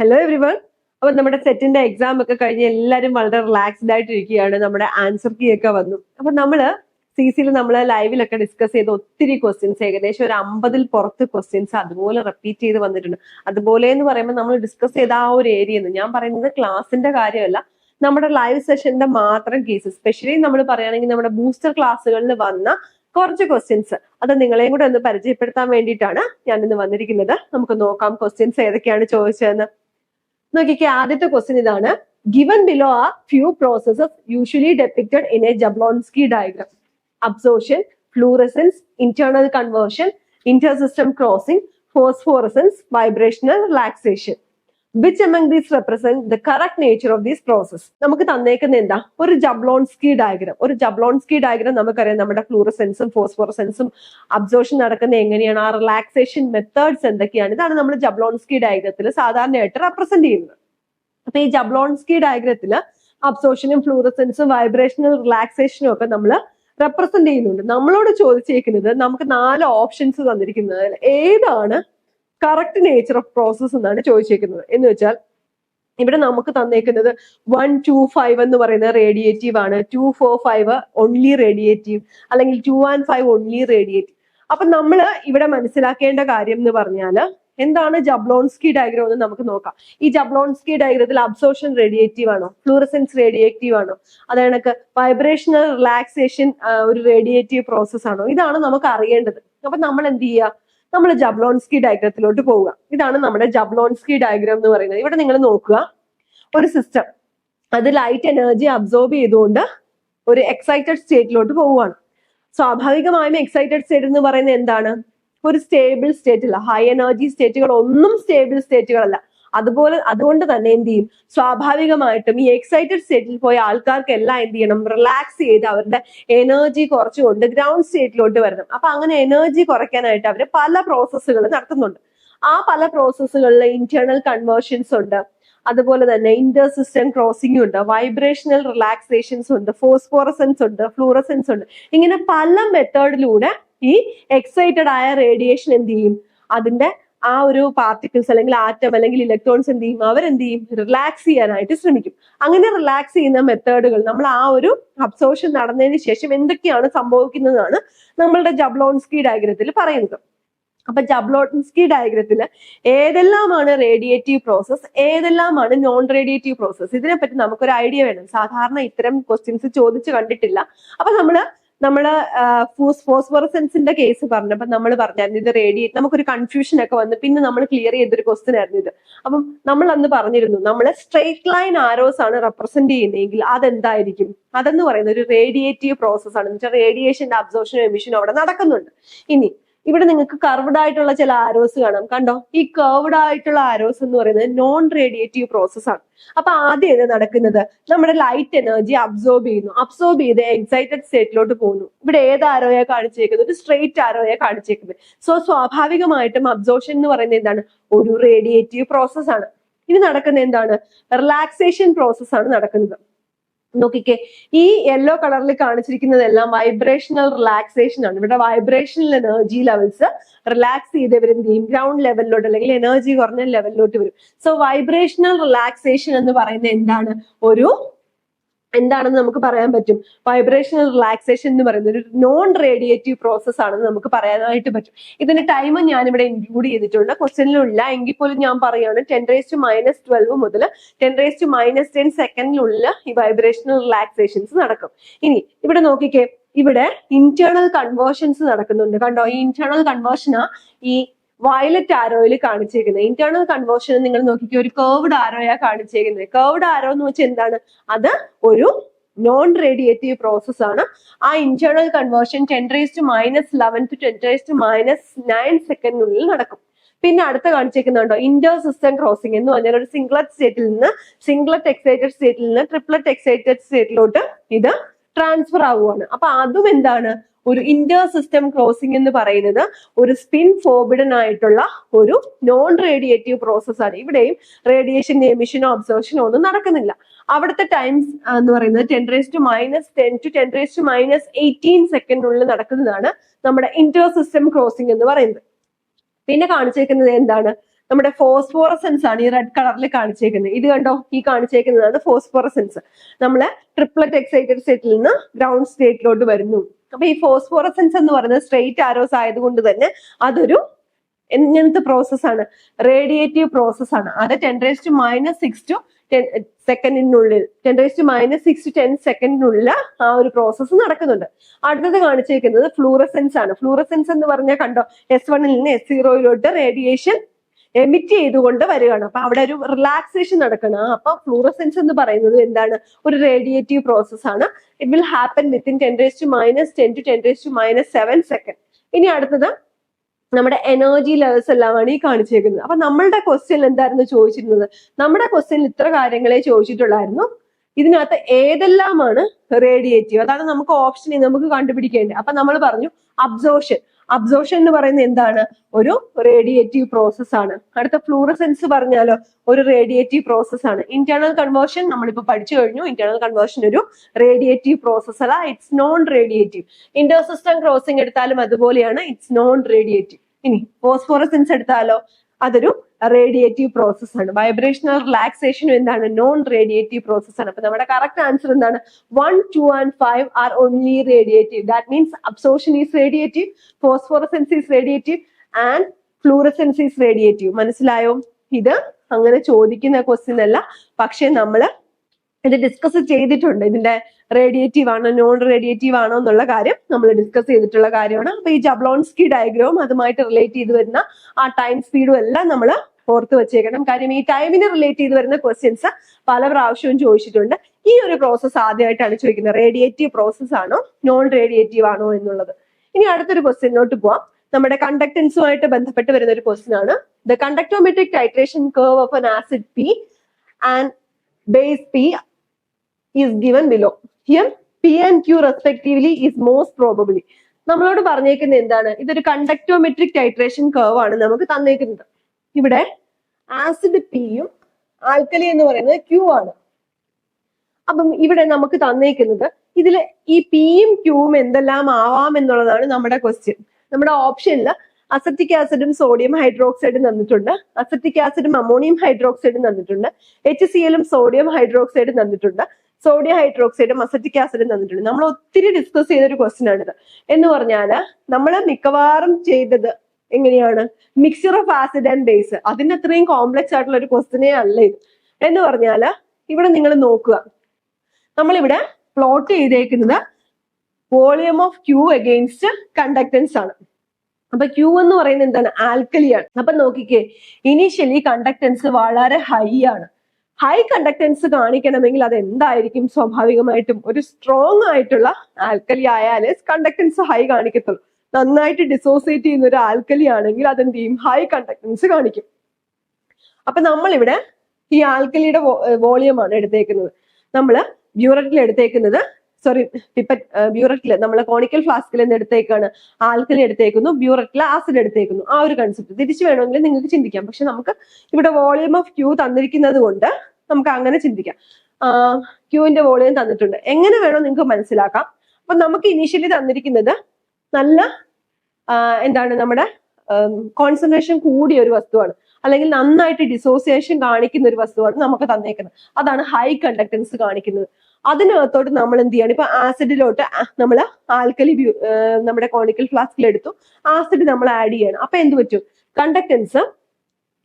Hello every one അപ്പൊ നമ്മുടെ സെറ്റിന്റെ എക്സാം ഒക്കെ കഴിഞ്ഞ് എല്ലാരും വളരെ റിലാക്സ്ഡ് ആയിട്ട് ഇരിക്കുകയാണ് നമ്മുടെ ആൻസർ കീ ഒക്കെ വന്നു. അപ്പൊ നമ്മൾ സി സിയിൽ നമ്മൾ ലൈവിലൊക്കെ ഡിസ്കസ് ചെയ്ത ഒത്തിരി ക്വസ്റ്റ്യൻസ് ഏകദേശം ഒരു അമ്പതിൽ പുറത്ത് ക്വസ്റ്റ്യൻസ് അതുപോലെ റിപ്പീറ്റ് ചെയ്ത് വന്നിട്ടുണ്ട്. അതുപോലെ എന്ന് പറയുമ്പോൾ നമ്മൾ ഡിസ്കസ് ചെയ്ത ആ ഒരു ഏരിയ ഞാൻ പറയുന്നത് ക്ലാസിന്റെ കാര്യമല്ല. നമ്മുടെ ലൈവ് സെഷന്റെ മാത്രം കേസ് സ്പെഷ്യലി നമ്മൾ പറയുകയാണെങ്കിൽ നമ്മുടെ ബൂസ്റ്റർ ക്ലാസ്സുകളിൽ വന്ന കുറച്ച് ക്വസ്റ്റ്യൻസ് അത് നിങ്ങളെയും കൂടെ ഒന്ന് പരിചയപ്പെടുത്താൻ വേണ്ടിയിട്ടാണ് ഞാൻ ഇന്ന് വന്നിരിക്കുന്നത്. നമുക്ക് നോക്കാം ക്വസ്റ്റ്യൻസ് ഏതൊക്കെയാണ് ചോദിച്ചതെന്ന്. നോക്കിക്കേ ആദ്യത്തെ ക്വസ്റ്റ്യൻ ഇതാണ്. Given below a few processes usually depicted in a Jablonski diagram absorption fluorescence internal conversion inter system crossing phosphorescence vibrational relaxation which among these represent the correct nature of these process നമുക്ക് തന്നേക്കുന്ന എന്താ? ഒരു Jablonski diagram ഒരു Jablonski diagram നമുക്കറിയാം നമ്മുടെ ഫ്ലൂറസെൻസും ഫോസ്ഫോറസെൻസും absorption നടക്കുന്ന എങ്ങനെയാണ്? ആ റിലാക്സേഷൻ മെത്തേഡ്സ് എന്തൊക്കെയാണ്? ഇതാണ് നമ്മൾ ജബ്ലോൺസ്കി ഡയഗ്രത്തിൽ സാധാരണയായിട്ട് റെപ്രസെന്റ് ചെയ്യുന്നത്. അപ്പൊ ഈ ജബ്ലോൺസ്കി ഡയഗ്രത്തിൽ അബ്സോർഷനും ഫ്ലൂറസെൻസും വൈബ്രേഷനും റിലാക്സേഷനും ഒക്കെ നമ്മൾ റെപ്രസെന്റ് ചെയ്യുന്നുണ്ട്. നമ്മളോട് ചോദിച്ചേക്കുന്നത് നമുക്ക് നാല് ഓപ്ഷൻസ് തന്നിരിക്കുന്നത്. ഏതാണ് കറക്റ്റ് നേച്ചർ ഓഫ് പ്രോസസ് എന്നാണ് ചോദിച്ചേക്കുന്നത്. എന്ന് വെച്ചാൽ ഇവിടെ നമുക്ക് തന്നേക്കുന്നത് വൺ ടു ഫൈവ് എന്ന് പറയുന്നത് റേഡിയേറ്റീവ് ആണ്. Two four five only radiative അല്ലെങ്കിൽ two and five only radiative അപ്പൊ നമ്മൾ ഇവിടെ മനസ്സിലാക്കേണ്ട കാര്യം എന്ന് പറഞ്ഞാൽ എന്താണ് ജബ്ലോൺസ്കി ഡയഗ്രം എന്ന് നമുക്ക് നോക്കാം. ഈ ജബ്ലോൺസ്കി ഡയഗ്രത്തിൽ അബ്സോർഷൻ റേഡിയേറ്റീവ് ആണോ? ഫ്ലൂറസെൻസ് റേഡിയേറ്റീവ് ആണോ? അതായത് വൈബ്രേഷണൽ റിലാക്സേഷൻ ഒരു റേഡിയേറ്റീവ് പ്രോസസ് ആണോ? ഇതാണ് നമുക്ക് അറിയേണ്ടത്. അപ്പൊ നമ്മൾ എന്ത് ചെയ്യുക? നമ്മൾ ജബ്ലോൺസ്കി ഡയഗ്രത്തിലോട്ട് പോവുക. ഇതാണ് നമ്മുടെ ജബ്ലോൺസ്കി ഡയഗ്രം എന്ന് പറയുന്നത്. ഇവിടെ നിങ്ങൾ നോക്കുക. ഒരു സിസ്റ്റം അത് ലൈറ്റ് എനർജി അബ്സോർബ് ചെയ്തുകൊണ്ട് ഒരു എക്സൈറ്റഡ് സ്റ്റേറ്റിലോട്ട് പോവുകയാണ്. സ്വാഭാവികമായും എക്സൈറ്റഡ് സ്റ്റേറ്റ് എന്ന് പറയുന്നത് എന്താണ്? ഒരു സ്റ്റേബിൾ സ്റ്റേറ്റ് അല്ല ഹൈ എനർജി സ്റ്റേറ്റുകൾ ഒന്നും സ്റ്റേബിൾ സ്റ്റേറ്റുകളല്ല അതുപോലെ അതുകൊണ്ട് തന്നെ എന്ത് ചെയ്യും? സ്വാഭാവികമായിട്ടും ഈ എക്സൈറ്റഡ് സ്റ്റേറ്റിൽ പോയ ആൾക്കാർക്ക് എല്ലാം എന്ത് ചെയ്യണം? റിലാക്സ് ചെയ്ത് അവരുടെ എനർജി കുറച്ചുകൊണ്ട് ഗ്രൗണ്ട് സ്റ്റേറ്റിലോട്ട് വരണം. അപ്പൊ അങ്ങനെ എനർജി കുറയ്ക്കാനായിട്ട് അവർ പല പ്രോസസ്സുകൾ നടത്തുന്നുണ്ട്. ആ പല പ്രോസസ്സുകളിൽ ഇന്റേണൽ കൺവേർഷൻസ് ഉണ്ട്. അതുപോലെ തന്നെ ഇന്റർ സിസ്റ്റം ക്രോസിംഗ് ഉണ്ട്. വൈബ്രേഷണൽ റിലാക്സേഷൻസ് ഉണ്ട്. ഫോസ്ഫോറസൻസ് ഉണ്ട്. ഫ്ലൂറസൻസ് ഉണ്ട്. ഇങ്ങനെ പല മെത്തേഡിലൂടെ ഈ എക്സൈറ്റഡ് ആയ റേഡിയേഷൻ എന്ത് ചെയ്യും? അതിന്റെ ആ ഒരു പാർട്ടിക്കിൾസ് അല്ലെങ്കിൽ ആറ്റം അല്ലെങ്കിൽ ഇലക്ട്രോൺസ് എന്ത് ചെയ്യും? അവരെന്ത് ചെയ്യും? റിലാക്സ് ചെയ്യാനായിട്ട് ശ്രമിക്കും. അങ്ങനെ റിലാക്സ് ചെയ്യുന്ന മെത്തേഡുകൾ നമ്മൾ ആ ഒരു അബ്സോർഷൻ നടന്നതിന് ശേഷം എന്തൊക്കെയാണ് സംഭവിക്കുന്നതാണ് നമ്മളുടെ ജബ്ലോൺസ്കി ഡയഗ്രത്തിൽ പറയുന്നത്. അപ്പൊ ജബ്ലോൺസ്കി ഡയഗ്രത്തിൽ ഏതെല്ലാമാണ് റേഡിയേറ്റീവ് പ്രോസസ് ഏതെല്ലാമാണ് നോൺ റേഡിയേറ്റീവ് പ്രോസസ് ഇതിനെപ്പറ്റി നമുക്കൊരു ഐഡിയ വേണം. സാധാരണ ഇത്തരം ക്വസ്റ്റ്യൻസ് ചോദിച്ചു കണ്ടിട്ടില്ല. അപ്പൊ നമ്മൾ നമ്മൾ ഫോസ്ഫോറസൻസിന്റെ കേസ് പറഞ്ഞപ്പോ നമ്മൾ പറഞ്ഞായിരുന്നു ഇത് റേഡിയേറ്റ് നമുക്കൊരു കൺഫ്യൂഷൻ ഒക്കെ വന്ന് പിന്നെ നമ്മൾ ക്ലിയർ ചെയ്തൊരു ക്വസ്റ്റ്യൻ ആയിരുന്നു ഇത്. അപ്പം നമ്മൾ അന്ന് പറഞ്ഞിരുന്നു നമ്മൾ സ്ട്രേറ്റ് ലൈൻ ആരോസ് ആണ് റെപ്രസെന്റ് ചെയ്യുന്നതെങ്കിൽ അതെന്തായിരിക്കും? അതെന്ന് പറയുന്നത് ഒരു റേഡിയേറ്റീവ് പ്രോസസ് ആണ് എന്ന് വെച്ചാൽ റേഡിയേഷന്റെ അബ്സോർഷനും എമിഷനും അവിടെ നടക്കുന്നുണ്ട്. ഇനി ഇവിടെ നിങ്ങൾക്ക് കർവ്ഡ് ആയിട്ടുള്ള ചില ആരോസ് കാണാം. കണ്ടോ? ഈ കർവ്ഡ് ആയിട്ടുള്ള ആരോസ് എന്ന് പറയുന്നത് നോൺ റേഡിയേറ്റീവ് പ്രോസസ് ആണ്. അപ്പൊ ആദ്യം ഇത് നടക്കുന്നത് നമ്മുടെ ലൈറ്റ് എനർജി അബ്സോർബ് ചെയ്യുന്നു. അബ്സോർബ് ചെയ്ത് എക്സൈറ്റഡ് സ്റ്റേറ്റിലോട്ട് പോകുന്നു. ഇവിടെ ഏത് ആരോയെ കാണിച്ചേക്കുന്നത്? ഒരു സ്ട്രെയിറ്റ് ആരോയെ കാണിച്ചേക്കുന്നത്. സോ സ്വാഭാവികമായിട്ടും അബ്സോർഷൻ എന്ന് പറയുന്നത് എന്താണ്? ഒരു റേഡിയേറ്റീവ് പ്രോസസ് ആണ്. ഇനി നടക്കുന്ന എന്താണ്? റിലാക്സേഷൻ പ്രോസസ് ആണ് നടക്കുന്നത്. നോക്കിക്കേ ഈ യെല്ലോ കളറിൽ കാണിച്ചിരിക്കുന്നതെല്ലാം വൈബ്രേഷണൽ റിലാക്സേഷൻ ആണ്. ഇവിടെ വൈബ്രേഷണൽ എനർജി ലെവൽസ് റിലാക്സ് ചെയ്ത് എന്ത് ചെയ്യും? ഗ്രൗണ്ട് ലെവലിലോട്ട് അല്ലെങ്കിൽ എനർജി കുറഞ്ഞ ലെവലിലോട്ട് വരും. സോ വൈബ്രേഷണൽ റിലാക്സേഷൻ എന്ന് പറയുന്നത് എന്താണ്? ഒരു എന്താണെന്ന് നമുക്ക് പറയാൻ പറ്റും? വൈബ്രേഷണൽ റിലാക്സേഷൻ എന്ന് പറയുന്ന ഒരു നോൺ റേഡിയേറ്റീവ് പ്രോസസ് ആണെന്ന് നമുക്ക് പറയാനായിട്ട് പറ്റും. ഇതിന്റെ ടൈം ഞാൻ ഇവിടെ ഇൻക്ലൂഡ് ചെയ്തിട്ടുണ്ട്. ക്വസ്റ്റ്യനിലില്ല എങ്കിൽ പോലും ഞാൻ പറയുകയാണ് ten raise to minus twelve മുതൽ ten raise to minus ten സെക്കൻഡിലുള്ള ഈ വൈബ്രേഷണൽ റിലാക്സേഷൻസ് നടക്കും. ഇനി ഇവിടെ നോക്കിക്കേ. ഇവിടെ ഇന്റേണൽ കൺവേർഷൻസ് നടക്കുന്നുണ്ട്. കണ്ടോ? ഈ ഇന്റേണൽ കൺവേർഷനാ ഈ വയലറ്റ് ആരോയിൽ കാണിച്ചേക്കുന്നത്. ഇന്റേണൽ കൺവേർഷൻ നിങ്ങൾ നോക്കിക്കോ ഒരു കേർവ്ഡ് ആരോയാ കാണിച്ചേക്കുന്നത്. കേർവ്ഡ് ആരോ എന്ന് വെച്ചാൽ എന്താണ്? അത് ഒരു നോൺ റേഡിയേറ്റീവ് പ്രോസസ് ആണ്. ആ internal conversion ten raise to minus eleven to ten raise to minus nine സെക്കൻഡിനുള്ളിൽ നടക്കും. പിന്നെ അടുത്ത കാണിച്ചേക്കുന്നുണ്ടോ ഇന്റർ സിസ്റ്റം ക്രോസിംഗ് എന്ന് പറഞ്ഞാൽ ഒരു സിംഗ്ലറ്റ് സ്റ്റേറ്റിൽ നിന്ന് സിംഗ്ലറ്റ് എക്സൈറ്റഡ് സ്റ്റേറ്റിൽ നിന്ന് ട്രിപ്ലറ്റ് എക്സൈറ്റഡ് സ്റ്റേറ്റിലോട്ട് ഇത് ട്രാൻസ്ഫർ ആവുകയാണ് അപ്പൊ അതും എന്താണ്? ഒരു ഇന്റർ സിസ്റ്റം ക്രോസിംഗ് എന്ന് പറയുന്നത് ഒരു സ്പിൻ ഫോർബിഡൻ ആയിട്ടുള്ള ഒരു നോൺ റേഡിയേറ്റീവ് പ്രോസസ് ആണ്. ഇവിടെയും റേഡിയേഷൻ എമിഷനോ അബ്സോർഷനോ ഒന്നും നടക്കുന്നില്ല. അവിടുത്തെ ടൈംസ് എന്ന് പറയുന്നത് ten raise to minus ten to ten raise to minus eighteen സെക്കൻഡിനുള്ളിൽ നടക്കുന്നതാണ് നമ്മുടെ ഇന്റർ സിസ്റ്റം ക്രോസിംഗ് എന്ന് പറയുന്നത്. പിന്നെ കാണിച്ചേക്കുന്നത് എന്താണ്? നമ്മുടെ ഫോസ്ഫോറസെൻസ് ആണ് ഈ റെഡ് കളറിൽ കാണിച്ചേക്കുന്നത്. ഇത് കണ്ടോ? ഈ കാണിച്ചേക്കുന്നതാണ് ഫോസ്ഫോറസെൻസ് നമ്മൾ ട്രിപ്ലറ്റ് എക്സൈറ്റഡ് സ്റ്റേറ്റിൽ നിന്ന് ഗ്രൗണ്ട് സ്റ്റേറ്റിലോട്ട് വരുന്നു. അപ്പൊ ഈ ഫോസ്ഫോറസൻസ് എന്ന് പറയുന്നത് സ്ട്രെയിറ്റ് ആരോസ് ആയതുകൊണ്ട് തന്നെ അതൊരു എങ്ങനത്തെ പ്രോസസ്സാണ് റേഡിയേറ്റീവ് പ്രോസസ്സാണ് അത് ten raise to minus six to ten സെക്കൻഡിനുള്ളിൽ ten raise to minus six to ten സെക്കൻഡിനുള്ളിൽ ആ ഒരു പ്രോസസ്സ് നടക്കുന്നുണ്ട്. അടുത്തത് കാണിച്ചിരിക്കുന്നത് ഫ്ലൂറസെൻസ് ആണ്. ഫ്ലൂറസെൻസ് എന്ന് പറഞ്ഞാൽ കണ്ടോ എസ് വണ്ണിൽ നിന്ന് എസ് സീറോയിലോട്ട് റേഡിയേഷൻ എമിറ്റ് ചെയ്തുകൊണ്ട് വരികയാണ്. അപ്പൊ അവിടെ ഒരു റിലാക്സേഷൻ നടക്കണം. അപ്പൊ ഫ്ലൂറസെൻസ് എന്ന് പറയുന്നത് എന്താണ്? ഒരു റേഡിയേറ്റീവ് പ്രോസസ് ആണ്. It will happen within ten raise to minus ten to ten raise to minus seven second ഇനി അടുത്തത് നമ്മുടെ എനർജി ലെവൽസ് എല്ലാമാണ് ഈ കാണിച്ചേക്കുന്നത്. അപ്പൊ നമ്മളുടെ ക്വസ്റ്റ്യൻ എന്തായിരുന്നു ചോദിച്ചിരുന്നത്? നമ്മുടെ ക്വസ്റ്റ്യനിൽ ഇത്ര കാര്യങ്ങളെ ചോദിച്ചിട്ടുള്ളായിരുന്നു. ഇതിനകത്ത് ഏതെല്ലാമാണ് റേഡിയേറ്റീവ് അതാണ് നമുക്ക് ഓപ്ഷൻ നമുക്ക് കണ്ടുപിടിക്കേണ്ടത്. അപ്പൊ നമ്മൾ പറഞ്ഞു അബ്സോർഷൻ അബ്സോർഷൻ എന്ന് പറയുന്നത് എന്താണ്? ഒരു റേഡിയേറ്റീവ് പ്രോസസ് ആണ്. അടുത്ത ഫ്ലൂറസെൻസ് പറഞ്ഞാലോ ഒരു റേഡിയേറ്റീവ് പ്രോസസ് ആണ്. ഇന്റേണൽ കൺവേർഷൻ നമ്മളിപ്പോ പഠിച്ചു കഴിഞ്ഞു. ഇന്റേണൽ കൺവേർഷൻ ഒരു റേഡിയേറ്റീവ് പ്രോസസ് അല്ല it's non radiative intersystem crossing എടുത്താലും അതുപോലെയാണ് ഇറ്റ്സ് നോൺ റേഡിയേറ്റീവ് ഇനി ഫോസ്ഫോറസെൻസ് എടുത്താലോ അതൊരു റേഡിയേറ്റീവ് പ്രോസസ് ആണ്. വൈബ്രേഷണൽ റിലാക്സേഷനും എന്താണ്? നോൺ റേഡിയേറ്റീവ് പ്രോസസ് ആണ്. അപ്പൊ നമ്മുടെ കറക്റ്റ് ആൻസർ എന്താണ്? One two and five are only radiative that means absorption is radiative phosphorescence is radiative and fluorescence is radiative മനസ്സിലായോ? ഇത് അങ്ങനെ ചോദിക്കുന്ന ക്വസ്റ്റ്യൻ അല്ല. പക്ഷെ നമ്മൾ ഇത് ഡിസ്കസ് ചെയ്തിട്ടുണ്ട്. ഇതിന്റെ റേഡിയേറ്റീവ് ആണോ നോൺ റേഡിയേറ്റീവ് ആണോ എന്നുള്ള കാര്യം നമ്മൾ ഡിസ്കസ് ചെയ്തിട്ടുള്ള കാര്യമാണ്. അപ്പൊ ഈ ജബ്ലോൺസ്കി ഡയഗ്രവും അതുമായിട്ട് റിലേറ്റ് ചെയ്ത് വരുന്ന ആ ടൈം സ്പീഡും എല്ലാം നമ്മൾ ഓർത്ത് വെച്ചേക്കണം. കാര്യം ഈ ടൈമിനെ റിലേറ്റ് ചെയ്ത് വരുന്ന ക്വസ്റ്റ്യൻസ് പല പ്രാവശ്യവും ചോദിച്ചിട്ടുണ്ട്. ഈ ഒരു പ്രോസസ്സ് ആദ്യമായിട്ടാണ് ചോദിക്കുന്നത്. റേഡിയേറ്റീവ് പ്രോസസ് ആണോ നോൺ റേഡിയേറ്റീവ് ആണോ എന്നുള്ളത്. ഇനി അടുത്തൊരു ക്വസ്റ്റ്യനിലോട്ട് പോവാം. നമ്മുടെ കണ്ടക്ടൻസുമായിട്ട് ബന്ധപ്പെട്ട് വരുന്ന ഒരു ക്വസ്റ്റ്യൻ ആണ്. The conductometric titration curve of an acid P and base P is given below. Here, P and Q respectively is most probably. നമ്മളോട് പറഞ്ഞേക്കുന്നത് എന്താണ് ഇതൊരു കണ്ടക്ടോമെട്രിക് ടൈട്രേഷൻ കർവ് ആണ് നമുക്ക് തന്നേക്കുന്നത് ഇവിടെ ആസിഡ് പിയും ആൽക്കലി എന്ന് പറയുന്നത് ക്യൂ ആണ് അപ്പം ഇവിടെ നമുക്ക് തന്നേക്കുന്നത് ഇതിൽ ഈ പിയും ക്യൂവും എന്തെല്ലാം ആവാം എന്നുള്ളതാണ് നമ്മുടെ ക്വസ്റ്റ്യൻ നമ്മുടെ ഓപ്ഷനിൽ അസറ്റിക് ആസിഡും സോഡിയം ഹൈഡ്രോക്സൈഡും തന്നിട്ടുണ്ട്. അസറ്റിക് ആസിഡും അമോണിയം ഹൈഡ്രോക്സൈഡും തന്നിട്ടുണ്ട്. എച്ച് സി എല്ലും സോഡിയം ഹൈഡ്രോക്സൈഡും തന്നിട്ടുണ്ട്. സോഡിയം ഹൈഡ്രോക്സൈഡും അസറ്റിക് ആസിഡും തന്നിട്ടുണ്ട്. നമ്മൾ ഒത്തിരി ഡിസ്കസ് ചെയ്ത ഒരു ക്വസ്റ്റ്യൻ ആണിത്. എന്ന് പറഞ്ഞാൽ നമ്മൾ മിക്കവാറും ചെയ്തത് എങ്ങനെയാണ്? Mixture of acid and base അതിന് അത്രയും കോംപ്ലക്സ് ആയിട്ടുള്ള ഒരു ക്വസ്റ്റ്യനേ അല്ല ഇത്. എന്ന് പറഞ്ഞാൽ ഇവിടെ നിങ്ങൾ നോക്കുക. നമ്മളിവിടെ പ്ലോട്ട് ചെയ്തേക്കുന്നത് volume of Q against conductance ആണ്. അപ്പൊ ക്യൂ എന്ന് പറയുന്നത് എന്താണ്? ആൽക്കലിയാണ് അപ്പൊ നോക്കിക്കേ ഇനീഷ്യലി കണ്ടക്ടൻസ് വളരെ ഹൈ ആണ്. ഹൈ കണ്ടക്ടൻസ് കാണിക്കണമെങ്കിൽ അത് എന്തായിരിക്കും സ്വാഭാവികമായിട്ടും ഒരു സ്ട്രോങ് ആയിട്ടുള്ള ആൽക്കലി ആയാലേ കണ്ടക്ടൻസ് ഹൈ കാണിക്കത്തുള്ളൂ. നന്നായിട്ട് ഡിസോസിയേറ്റ് ചെയ്യുന്ന ഒരു ആൽക്കലി ആണെങ്കിൽ അതെന്ത് ചെയ്യും? ഹൈ കണ്ടക്ടൻസ് കാണിക്കും. അപ്പൊ നമ്മളിവിടെ ഈ ആൽക്കലിയുടെ വോളിയം ആണ് എടുത്തേക്കുന്നത്. നമ്മൾ ബ്യൂററ്റിൽ എടുത്തേക്കുന്നത് സോറി പിപ്പറ്റ് ബ്യൂററ്റിൽ നമ്മൾ കോണിക്കൽ ഫ്ലാസ്കിൽ നിന്ന് എടുത്തേക്കാണ്. ആൽക്കലി എടുത്തേക്കുന്നു ബ്യൂററ്റിൽ ആസിഡ് എടുത്തേക്കുന്നു. ആ ഒരു കൺസെപ്റ്റ് തിരിച്ചു വേണമെങ്കിൽ നിങ്ങൾക്ക് ചിന്തിക്കാം. പക്ഷെ നമുക്ക് ഇവിടെ വോളിയം ഓഫ് ക്യൂ തന്നിരിക്കുന്നത് കൊണ്ട് നമുക്ക് അങ്ങനെ ചിന്തിക്കാം. ക്യൂവിന്റെ വോളിയം തന്നിട്ടുണ്ട്. എങ്ങനെ വേണോ നിങ്ങൾക്ക് മനസ്സിലാക്കാം. അപ്പൊ നമുക്ക് ഇനീഷ്യലി തന്നിരിക്കുന്നത് നല്ല എന്താണ് നമ്മുടെ കോൺസെൻട്രേഷൻ കൂടിയ ഒരു വസ്തുവാണ്. അല്ലെങ്കിൽ നന്നായിട്ട് ഡിസോസിയേഷൻ കാണിക്കുന്ന ഒരു വസ്തുവാണ് നമുക്ക് തന്നേക്കുന്നത്. അതാണ് ഹൈ കണ്ടക്ടൻസ് കാണിക്കുന്നത്. അതിനകത്തോട്ട് നമ്മൾ എന്ത് ചെയ്യണം? ഇപ്പൊ ആസിഡിലോട്ട് നമ്മൾ ആൽക്കലി നമ്മുടെ കോണിക്കൽ ഫ്ലാസ്കിൽ എടുത്തു. ആസിഡ് നമ്മൾ ആഡ് ചെയ്യണം. അപ്പൊ എന്ത് പറ്റും? കണ്ടക്ടൻസ്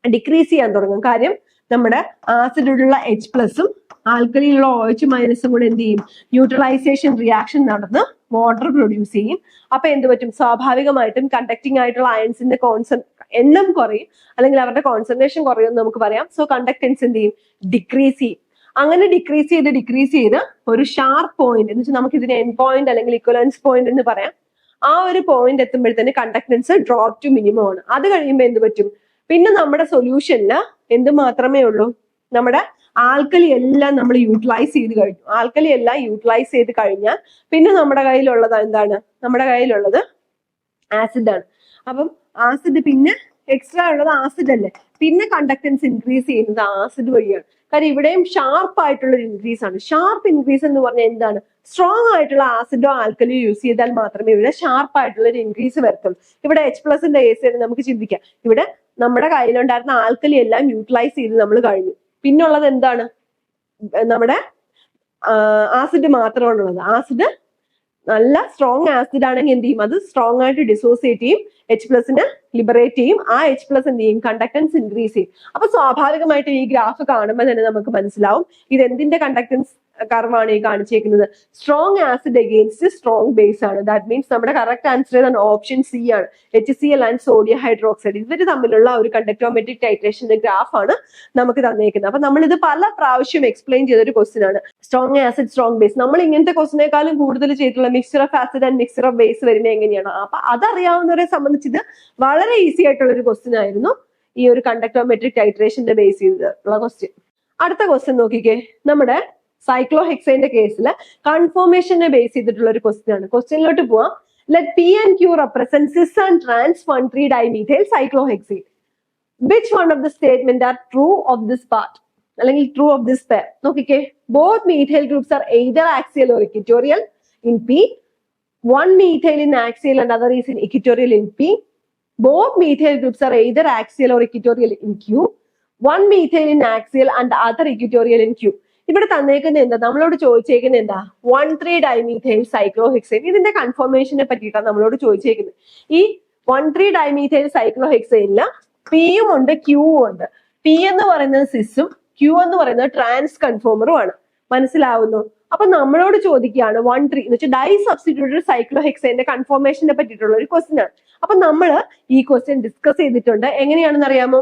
ഡിക്രീസ് ചെയ്യാൻ തുടങ്ങും. കാര്യം നമ്മുടെ ആസിഡിലുള്ള എച്ച് പ്ലസും ആൽക്കലിയിലുള്ള ഒ എച്ച് മൈനസും കൂടെ എന്ത് ചെയ്യും? ന്യൂട്രലൈസേഷൻ റിയാക്ഷൻ നടന്ന് വാട്ടർ പ്രൊഡ്യൂസ് ചെയ്യും. അപ്പൊ എന്ത് പറ്റും? സ്വാഭാവികമായിട്ടും കണ്ടക്ടിങ് ആയിട്ടുള്ള അയൺസിന്റെ കോൺസൺ എണ്ണം കുറയും. അല്ലെങ്കിൽ അവരുടെ കോൺസെൻട്രേഷൻ കുറയും നമുക്ക് പറയാം. സോ കണ്ടക്ടൻസ് എന്ത് ചെയ്യും? ഡിക്രീസ് ചെയ്യും. അങ്ങനെ ഡിക്രീസ് ചെയ്ത് ഡിക്രീസ് ചെയ്ത് ഒരു ഷാർപ്പ് പോയിന്റ് എന്ന് വെച്ചാൽ നമുക്ക് ഇതിന് എൻ പോയിന്റ് അല്ലെങ്കിൽ ഇക്വലൻസ് പോയിന്റ് എന്ന് പറയാം. ആ ഒരു പോയിന്റ് എത്തുമ്പോഴത്തേന് കണ്ടക്ടൻസ് ഡ്രോപ്പ് ടു മിനിമം ആണ്. അത് കഴിയുമ്പോൾ എന്ത് പറ്റും? പിന്നെ നമ്മുടെ സൊല്യൂഷനിൽ എന്ത് മാത്രമേ ഉള്ളൂ? നമ്മുടെ ആൽക്കലി എല്ലാം നമ്മൾ യൂട്ടിലൈസ് ചെയ്ത് കഴിഞ്ഞു. ആൽക്കലി എല്ലാം യൂട്ടിലൈസ് ചെയ്ത് കഴിഞ്ഞാൽ പിന്നെ നമ്മുടെ കയ്യിലുള്ളത് എന്താണ്? നമ്മുടെ കയ്യിലുള്ളത് ആസിഡ് ആണ്. അപ്പം ആസിഡ് പിന്നെ എക്സ്ട്രാ ഉള്ളത് ആസിഡ് അല്ലേ? പിന്നെ കണ്ടക്ടൻസ് ഇൻക്രീസ് ചെയ്യുന്നത് ആസിഡ് വഴിയാണ്. കാര്യം ഇവിടെയും ഷാർപ്പ് ആയിട്ടുള്ള ഒരു ഇൻക്രീസ് ആണ്. ഷാർപ്പ് ഇൻക്രീസ് എന്ന് പറഞ്ഞാൽ എന്താണ്? സ്ട്രോങ് ആയിട്ടുള്ള ആസിഡോ ആൽക്കലിയോ യൂസ് ചെയ്താൽ മാത്രമേ ഇവിടെ ഷാർപ്പ് ആയിട്ടുള്ള ഒരു ഇൻക്രീസ് വരത്തുള്ളൂ. ഇവിടെ എച്ച് പ്ലസിന്റെ കേസ് നമുക്ക് ചിന്തിക്കാം. ഇവിടെ നമ്മുടെ കയ്യിലുണ്ടായിരുന്ന ആൽക്കലി എല്ലാം യൂട്ടിലൈസ് ചെയ്ത് നമ്മൾ കഴിഞ്ഞു. പിന്നുള്ളത് എന്താണ്? നമ്മുടെ ആസിഡ് മാത്രമാണുള്ളത്. ആസിഡ് നല്ല സ്ട്രോങ് ആസിഡ് ആണെങ്കിൽ എന്ത് ചെയ്യും? അത് സ്ട്രോങ് ആയിട്ട് ഡിസോസിയേറ്റ് ചെയ്യും എച്ച് പ്ലസിന് ലിബറേറ്റ് ചെയ്യും ആ എച്ച് പ്ലസ് എന്ത് ചെയ്യും? കണ്ടക്ടൻസ് ഇൻക്രീസ് ചെയ്യും. അപ്പൊ സ്വാഭാവികമായിട്ട് ഈ ഗ്രാഫ് കാണുമ്പോൾ തന്നെ നമുക്ക് മനസ്സിലാവും ഇത് എന്തിന്റെ കണ്ടക്ടൻസ് കർവാണ് ഈ കാണിച്ചേക്കുന്നത്. Strong acid against strong base ആണ്. ദാറ്റ് മീൻസ് നമ്മുടെ കറക്റ്റ് ആൻസർ ഏതാണ്? ഓപ്ഷൻ സി ആണ്. H C L and sodium hydroxide ഇവർ തമ്മിലുള്ള ഒരു കണ്ടക്ടോമെട്രിക് ടൈട്രേഷന്റെ ഗ്രാഫ് ആണ് നമുക്ക് തന്നേക്കുന്നത്. അപ്പൊ നമ്മൾ ഇത് പല പ്രാവശ്യം എക്സ്പ്ലെയിൻ ചെയ്ത ഒരു ക്വസ്റ്റ്യൻ ആണ്. സ്ട്രോങ് ആസിഡ് സ്ട്രോങ് ബേസ് നമ്മൾ ഇങ്ങനത്തെ ക്വസ്റ്റിനേക്കാളും കൂടുതൽ ചെയ്തിട്ടുള്ള mixer of acid and mixer of base വരുന്നത് എങ്ങനെയാണ്? അപ്പൊ അതറിയാവുന്നവരെ സംബന്ധിച്ച് ഇത് വളരെ ഈസി ആയിട്ടുള്ള ഒരു ക്വസ്റ്റ്യൻ ആയിരുന്നു ഈ ഒരു കണ്ടക്ടോമെട്രിക് ടൈട്രേഷന്റെ ബേസ് ചെയ്തിട്ടുള്ള ക്വസ്റ്റ്യൻ അടുത്ത ക്വസ്റ്റ്യൻ നോക്കിക്കേ. നമ്മുടെ സൈക്ലോഹെക്സൈന്റെ കേസിൽ കൺഫോർമേഷനെ ബേസ് ചെയ്തിട്ടുള്ള ഒരു ക്വസ്റ്റ്യൻ ആണ്. ക്വസ്റ്റ്യനിലോട്ട് പോവാം. Let P and Q represent cis and trans one three dimethyl cyclohexane which one of the statement are true of this part അല്ലെങ്കിൽ ട്രൂ ഓഫ് ദിസ് പെയർ നോക്കിക്കേ. Both methyl groups are either axial or equatorial in P one methyl in axial and other is in equatorial in P both methyl groups are either axial or equatorial in Q. One methyl in axial and other equatorial in Q. ഇവിടെ തന്നേക്കുന്ന എന്താ? നമ്മളോട് ചോദിച്ചേക്കുന്ന എന്താ? One three dimethyl cyclohexane ഇതിന്റെ കൺഫർമേഷനെ പറ്റിയിട്ടാണ് നമ്മളോട് ചോദിച്ചേക്കുന്നത്. ഈ one three dimethyl സൈക്ലോഹെക്സൈനിൽ പിയും ഉണ്ട് ക്യൂവും ഉണ്ട്. പി എന്ന് പറയുന്നത് സിസും ക്യൂ എന്ന് പറയുന്നത് ട്രാൻസ് കൺഫോമറും ആണ്. മനസ്സിലാവുന്നു? അപ്പൊ നമ്മളോട് ചോദിക്കുകയാണ് വൺ ത്രീ എന്ന് വെച്ചാൽ ഡൈ സബ്സ്റ്റിറ്റ്യൂട്ടഡ് സൈക്ലോഹെക്സൈന്റെ കൺഫോർമേഷനെ പറ്റിയിട്ടുള്ള ഒരു ക്വസ്റ്റ്യൻ ആണ്. അപ്പൊ നമ്മൾ ഈ ക്വസ്റ്റ്യൻ ഡിസ്കസ് ചെയ്തിട്ടുണ്ട്. എങ്ങനെയാണെന്ന് അറിയാമോ?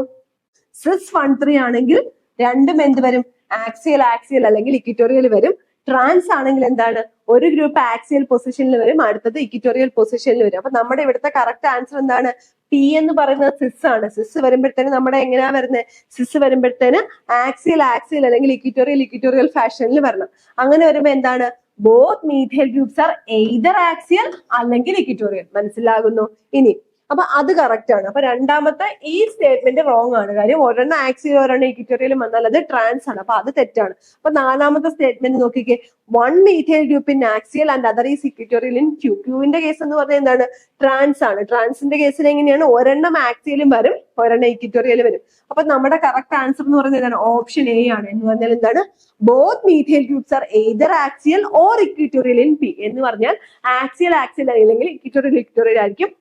സിസ് വൺ ത്രീ ആണെങ്കിൽ രണ്ടും എന്ത് വരും? ആക്സിയൽ ആക്സിയൽ അല്ലെങ്കിൽ ഇക്വിറ്റോറിയൽ വരും. ട്രാൻസ് ആണെങ്കിൽ എന്താണ്? ഒരു ഗ്രൂപ്പ് ആക്സിയൽ പൊസിഷനിൽ വരും അടുത്തത് ഇക്വിറ്റോറിയൽ പൊസിഷനിൽ വരും. അപ്പൊ നമ്മുടെ ഇവിടുത്തെ കറക്റ്റ് ആൻസർ എന്താണ്? പി എന്ന് പറയുന്നത് സിസ് ആണ്. സിസ് വരുമ്പോഴത്തേന് നമ്മുടെ എങ്ങനെയാ വരുന്നത് സിസ് വരുമ്പോഴത്തേന് ആക്സിയൽ ആക്സിയൽ അല്ലെങ്കിൽ ഇക്വിറ്റോറിയൽ ഇക്വിറ്റോറിയൽ ഫാഷനിൽ വരണം. അങ്ങനെ വരുമ്പോ എന്താണ്? Both methyl groups are either axial അല്ലെങ്കിൽ ഇക്വിറ്റോറിയൽ മനസ്സിലാകുന്നു? ഇനി അപ്പൊ അത് കറക്റ്റ് ആണ്. അപ്പൊ രണ്ടാമത്തെ ഈ സ്റ്റേറ്റ്മെന്റ് റോങ് ആണ്. കാര്യം ഒരെണ്ണം ആക്സിയൽ ഒരെണ്ണം ഇക്വിറ്റോറിയലും വന്നാൽ അത് ട്രാൻസ് ആണ്. അപ്പൊ അത് തെറ്റാണ്. അപ്പൊ നാലാമത്തെ സ്റ്റേറ്റ്മെന്റ് നോക്കിക്കേ. One methyl group in axial and other is equatorial in Q ക്യൂവിന്റെ case എന്ന് പറഞ്ഞാൽ എന്താണ്? ട്രാൻസ് ആണ്. ട്രാൻസിന്റെ കേസിൽ എങ്ങനെയാണ്? ഒരെണ്ണം ആക്സിയലും വരും ഒരെണ്ണം ഇക്വിറ്റോറിയലും വരും. അപ്പൊ നമ്മുടെ കറക്റ്റ് ആൻസർ എന്ന് പറഞ്ഞാൽ എന്താണ്? ഓപ്ഷൻ എ ആണ്. എന്ന് പറഞ്ഞാൽ എന്താണ്? Both methyl groups are either axial or equatorial in P എന്ന് പറഞ്ഞാൽ ആക്സിയൽ ആക്സിയൽ അല്ലെങ്കിൽ ഇക്വിറ്റോറിയൽ ഇക്വിറ്റോറിയൽ ആയിരിക്കും.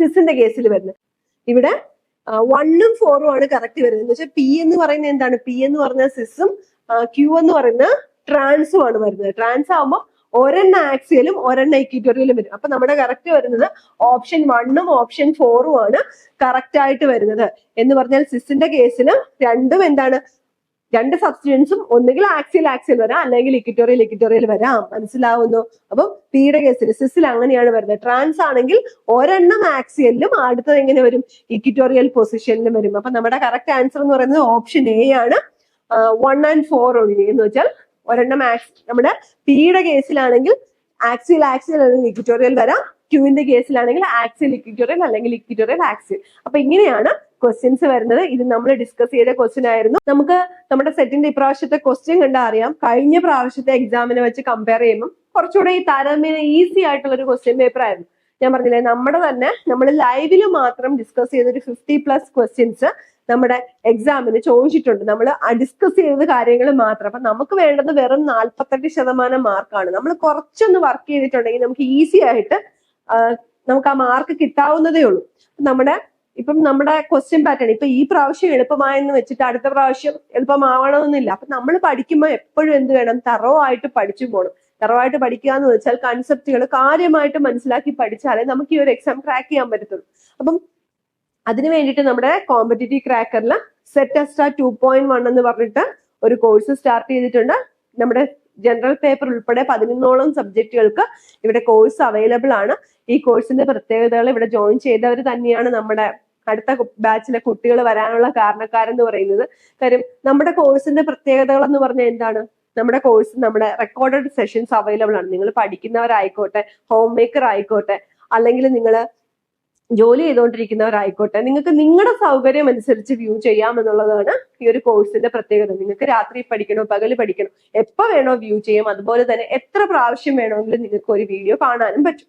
സിസിന്റെ കേസിൽ വരുന്നത്. ഇവിടെ വണ്ണും ഫോറും ആണ് കറക്റ്റ് വരുന്നത്. എന്ന് വെച്ചാൽ പി എന്ന് പറയുന്നത് എന്താണ്? പി എന്ന് പറഞ്ഞ സിസും ക്യൂ എന്ന് പറയുന്ന ട്രാൻസും ആണ് വരുന്നത്. ട്രാൻസ് ആവുമ്പോൾ ഒരെണ്ണ ആക്സിയലും ഒരെണ്ണ ഇക്വിറ്റോറിയലും വരും. അപ്പൊ നമ്മുടെ കറക്റ്റ് വരുന്നത് ഓപ്ഷൻ വണ്ണും ഓപ്ഷൻ ഫോറും ആണ് കറക്റ്റ് ആയിട്ട് വരുന്നത്. എന്ന് പറഞ്ഞാൽ സിസിന്റെ കേസിൽ രണ്ടും എന്താണ്? രണ്ട് സബ്സ്റ്റിറ്റ്യൻസും ഒന്നുകിൽ ആക്സിയൽ ആക്സിയൽ വരാം അല്ലെങ്കിൽ ഇക്വിറ്റോറിയൽ ഇക്വിറ്റോറിയൽ വരാം. മനസ്സിലാവുന്നു? അപ്പം പിയുടെ കേസിൽ സിസിൽ അങ്ങനെയാണ് വരുന്നത്. ട്രാൻസ് ആണെങ്കിൽ ഒരെണ്ണം ആക്സിയലിലും അടുത്തത് എങ്ങനെ വരും? ഇക്വിറ്റോറിയൽ പൊസിഷനിലും വരും. അപ്പൊ നമ്മുടെ കറക്റ്റ് ആൻസർ എന്ന് പറയുന്നത് ഓപ്ഷൻ എ ആണ്. വൺ ആൻഡ് ഫോർ ഒഴികെ. എന്ന് വെച്ചാൽ ഒരെണ്ണം നമ്മുടെ പിയുടെ കേസിലാണെങ്കിൽ ആക്സിയൽ ആക്സിയൽ അല്ലെങ്കിൽ ഇക്വിറ്റോറിയൽ വരാം. ക്യൂവിന്റെ കേസിലാണെങ്കിൽ ആക്സിൽ ഇക്വിറ്റോറിയൽ അല്ലെങ്കിൽ ഇക്വിറ്റോറിയൽ ആക്സിൽ. അപ്പൊ ഇങ്ങനെയാണ് ക്വസ്റ്റ്യൻസ് വരുന്നത്. ഇത് നമ്മൾ ഡിസ്കസ് ചെയ്ത ക്വസ്റ്റ്യൻ ആയിരുന്നു. നമുക്ക് നമ്മുടെ സെറ്റിന്റെ ഇപ്രാവശ്യത്തെ ക്വസ്റ്റ്യൻ കണ്ടാൽ അറിയാം. കഴിഞ്ഞ പ്രാവശ്യത്തെ എക്സാമിനെ വെച്ച് കമ്പയർ ചെയ്യുമ്പോൾ കുറച്ചുകൂടെ ഈ താരതമ്യേന ഈസി ആയിട്ടുള്ള ഒരു ക്വസ്റ്റ്യൻ പേപ്പർ ആയിരുന്നു. ഞാൻ പറഞ്ഞില്ലേ നമ്മുടെ തന്നെ നമ്മൾ ലൈവിൽ മാത്രം ഡിസ്കസ് ചെയ്ത ഒരു ഫിഫ്റ്റി പ്ലസ് ക്വസ്റ്റ്യൻസ് നമ്മുടെ എക്സാമിന് ചോദിച്ചിട്ടുണ്ട്. നമ്മൾ ഡിസ്കസ് ചെയ്ത കാര്യങ്ങൾ മാത്രം. അപ്പൊ നമുക്ക് വേണ്ടത് വെറും നാൽപ്പത്തെട്ട് ശതമാനം മാർക്കാണ് നമ്മൾ കുറച്ചൊന്ന് വർക്ക് ചെയ്തിട്ടുണ്ടെങ്കിൽ നമുക്ക് ഈസി ആയിട്ട് നമുക്ക് ആ മാർക്ക് കിട്ടാവുന്നതേ ഉള്ളൂ. നമ്മുടെ ഇപ്പം നമ്മുടെ ക്വസ്റ്റ്യൻ പാറ്റേൺ ഇപ്പൊ ഈ പ്രാവശ്യം എളുപ്പമായെന്ന് വെച്ചിട്ട് അടുത്ത പ്രാവശ്യം എളുപ്പമാവണമെന്നില്ല. അപ്പൊ നമ്മൾ പഠിക്കുമ്പോൾ എപ്പോഴും എന്ത് വേണം? തറോ ആയിട്ട് പഠിച്ചു പോകണം തറവായിട്ട് പഠിക്കുക എന്ന് വെച്ചാൽ കൺസെപ്റ്റുകൾ കാര്യമായിട്ട് മനസ്സിലാക്കി പഠിച്ചാലേ നമുക്ക് ഈ ഒരു എക്സാം ക്രാക്ക് ചെയ്യാൻ പറ്റത്തുള്ളൂ. അപ്പം അതിന് വേണ്ടിയിട്ട് നമ്മുടെ competitive ക്രാക്കറിൽ set extra two point one എന്ന് പറഞ്ഞിട്ട് ഒരു കോഴ്സ് സ്റ്റാർട്ട് ചെയ്തിട്ടുണ്ട്. നമ്മുടെ ജനറൽ പേപ്പർ ഉൾപ്പെടെ പതിനൊന്നോളം സബ്ജക്റ്റുകൾക്ക് ഇവിടെ കോഴ്സ് അവൈലബിൾ ആണ്. ഈ കോഴ്സിന്റെ പ്രത്യേകതകൾ ഇവിടെ ജോയിൻ ചെയ്തവർ തന്നെയാണ് നമ്മുടെ അടുത്ത ബാച്ചിലെ കുട്ടികൾ വരാനുള്ള കാരണക്കാരെന്ന് പറയുന്നത്. കാര്യം നമ്മുടെ കോഴ്സിന്റെ പ്രത്യേകതകൾ എന്ന് പറഞ്ഞാൽ എന്താണ്? നമ്മുടെ കോഴ്സ് നമ്മുടെ റെക്കോർഡഡ് സെഷൻസ് അവൈലബിൾ ആണ്. നിങ്ങൾ പഠിക്കുന്നവരായിക്കോട്ടെ ഹോം മേക്കർ ആയിക്കോട്ടെ അല്ലെങ്കിൽ നിങ്ങൾ ജോലി ചെയ്തുകൊണ്ടിരിക്കുന്നവരായിക്കോട്ടെ നിങ്ങൾക്ക് നിങ്ങളുടെ സൗകര്യം അനുസരിച്ച് വ്യൂ ചെയ്യാം എന്നുള്ളതാണ് ഈ ഒരു കോഴ്സിന്റെ പ്രത്യേകത. നിങ്ങൾക്ക് രാത്രി പഠിക്കണോ പകൽ പഠിക്കണോ എപ്പോ വേണോ വ്യൂ ചെയ്യാം. അതുപോലെ തന്നെ എത്ര പ്രാവശ്യം വേണമെങ്കിലും നിങ്ങൾക്ക് ഒരു വീഡിയോ കാണാനും പറ്റും.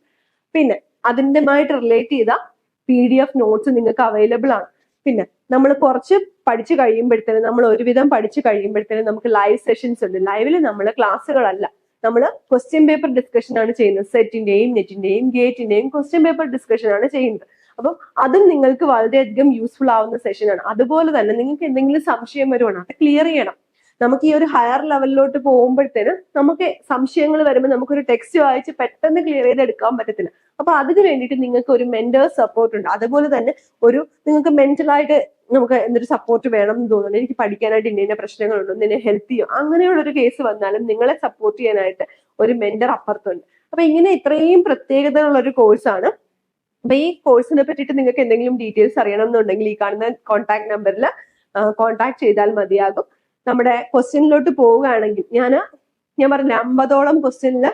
പിന്നെ അതിന്റെമായിട്ട് റിലേറ്റ് ചെയ്ത പി ഡി എഫ് നോട്ട്സ് നിങ്ങൾക്ക് അവൈലബിൾ ആണ്. പിന്നെ നമ്മൾ കുറച്ച് പഠിച്ചു കഴിയുമ്പോഴത്തേനും നമ്മൾ ഒരുവിധം പഠിച്ചു കഴിയുമ്പോഴത്തേനും നമുക്ക് ലൈവ് സെഷൻസ് ഉണ്ട്. ലൈവിൽ നമ്മൾ ക്ലാസ്സുകളല്ല നമ്മൾ ക്വസ്റ്റ്യൻ പേപ്പർ ഡിസ്കഷൻ ആണ് ചെയ്യുന്നത്. സെറ്റിന്റെയും നെറ്റിന്റെയും ഗേറ്റിന്റെയും ക്വസ്റ്റ്യൻ പേപ്പർ ഡിസ്കഷൻ ആണ് ചെയ്യുന്നത്. അപ്പം അതും നിങ്ങൾക്ക് വളരെയധികം യൂസ്ഫുൾ ആവുന്ന സെഷനാണ് അതുപോലെ തന്നെ നിങ്ങൾക്ക് എന്തെങ്കിലും സംശയം വരുവാണ് അത് ക്ലിയർ ചെയ്യണം. നമുക്ക് ഈ ഒരു ഹയർ ലെവലിലോട്ട് പോകുമ്പോഴത്തേന് നമുക്ക് സംശയങ്ങൾ വരുമ്പോൾ നമുക്കൊരു ടെക്സ്റ്റ് വായിച്ച് പെട്ടെന്ന് ക്ലിയർ ചെയ്ത് എടുക്കാൻ പറ്റത്തില്ല. അപ്പൊ അതിന് വേണ്ടിയിട്ട് നിങ്ങൾക്ക് ഒരു മെന്റേഴ്സ് സപ്പോർട്ട് ഉണ്ട്. അതുപോലെ തന്നെ ഒരു നിങ്ങൾക്ക് മെന്റലായിട്ട് നമുക്ക് എന്തൊരു സപ്പോർട്ട് വേണം എന്ന് തോന്നുന്നു. എനിക്ക് പഠിക്കാനായിട്ട് ഇന്ന ഇന്ന പ്രശ്നങ്ങളുണ്ടോ. നിന്നെ ഹെൽപ്പ് ചെയ്യും. അങ്ങനെയുള്ള ഒരു കേസ് വന്നാലും നിങ്ങളെ സപ്പോർട്ട് ചെയ്യാനായിട്ട് ഒരു മെന്റർ അപ്പുറത്തുണ്ട്. അപ്പൊ ഇങ്ങനെ ഇത്രയും പ്രത്യേകതയുള്ള ഒരു കോഴ്സാണ് അപ്പൊ ഈ കോഴ്സിനെ പറ്റിയിട്ട് നിങ്ങൾക്ക് എന്തെങ്കിലും ഡീറ്റെയിൽസ് അറിയണം എന്നുണ്ടെങ്കിൽ ഈ കാണുന്ന കോൺടാക്ട് നമ്പറിൽ കോൺടാക്ട് ചെയ്താൽ മതിയാകും. നമ്മുടെ ക്വസ്റ്റ്യനിലോട്ട് പോവുകയാണെങ്കിൽ ഞാൻ ഞാൻ പറഞ്ഞില്ല അമ്പതോളം ക്വസ്റ്റ്യനിൽ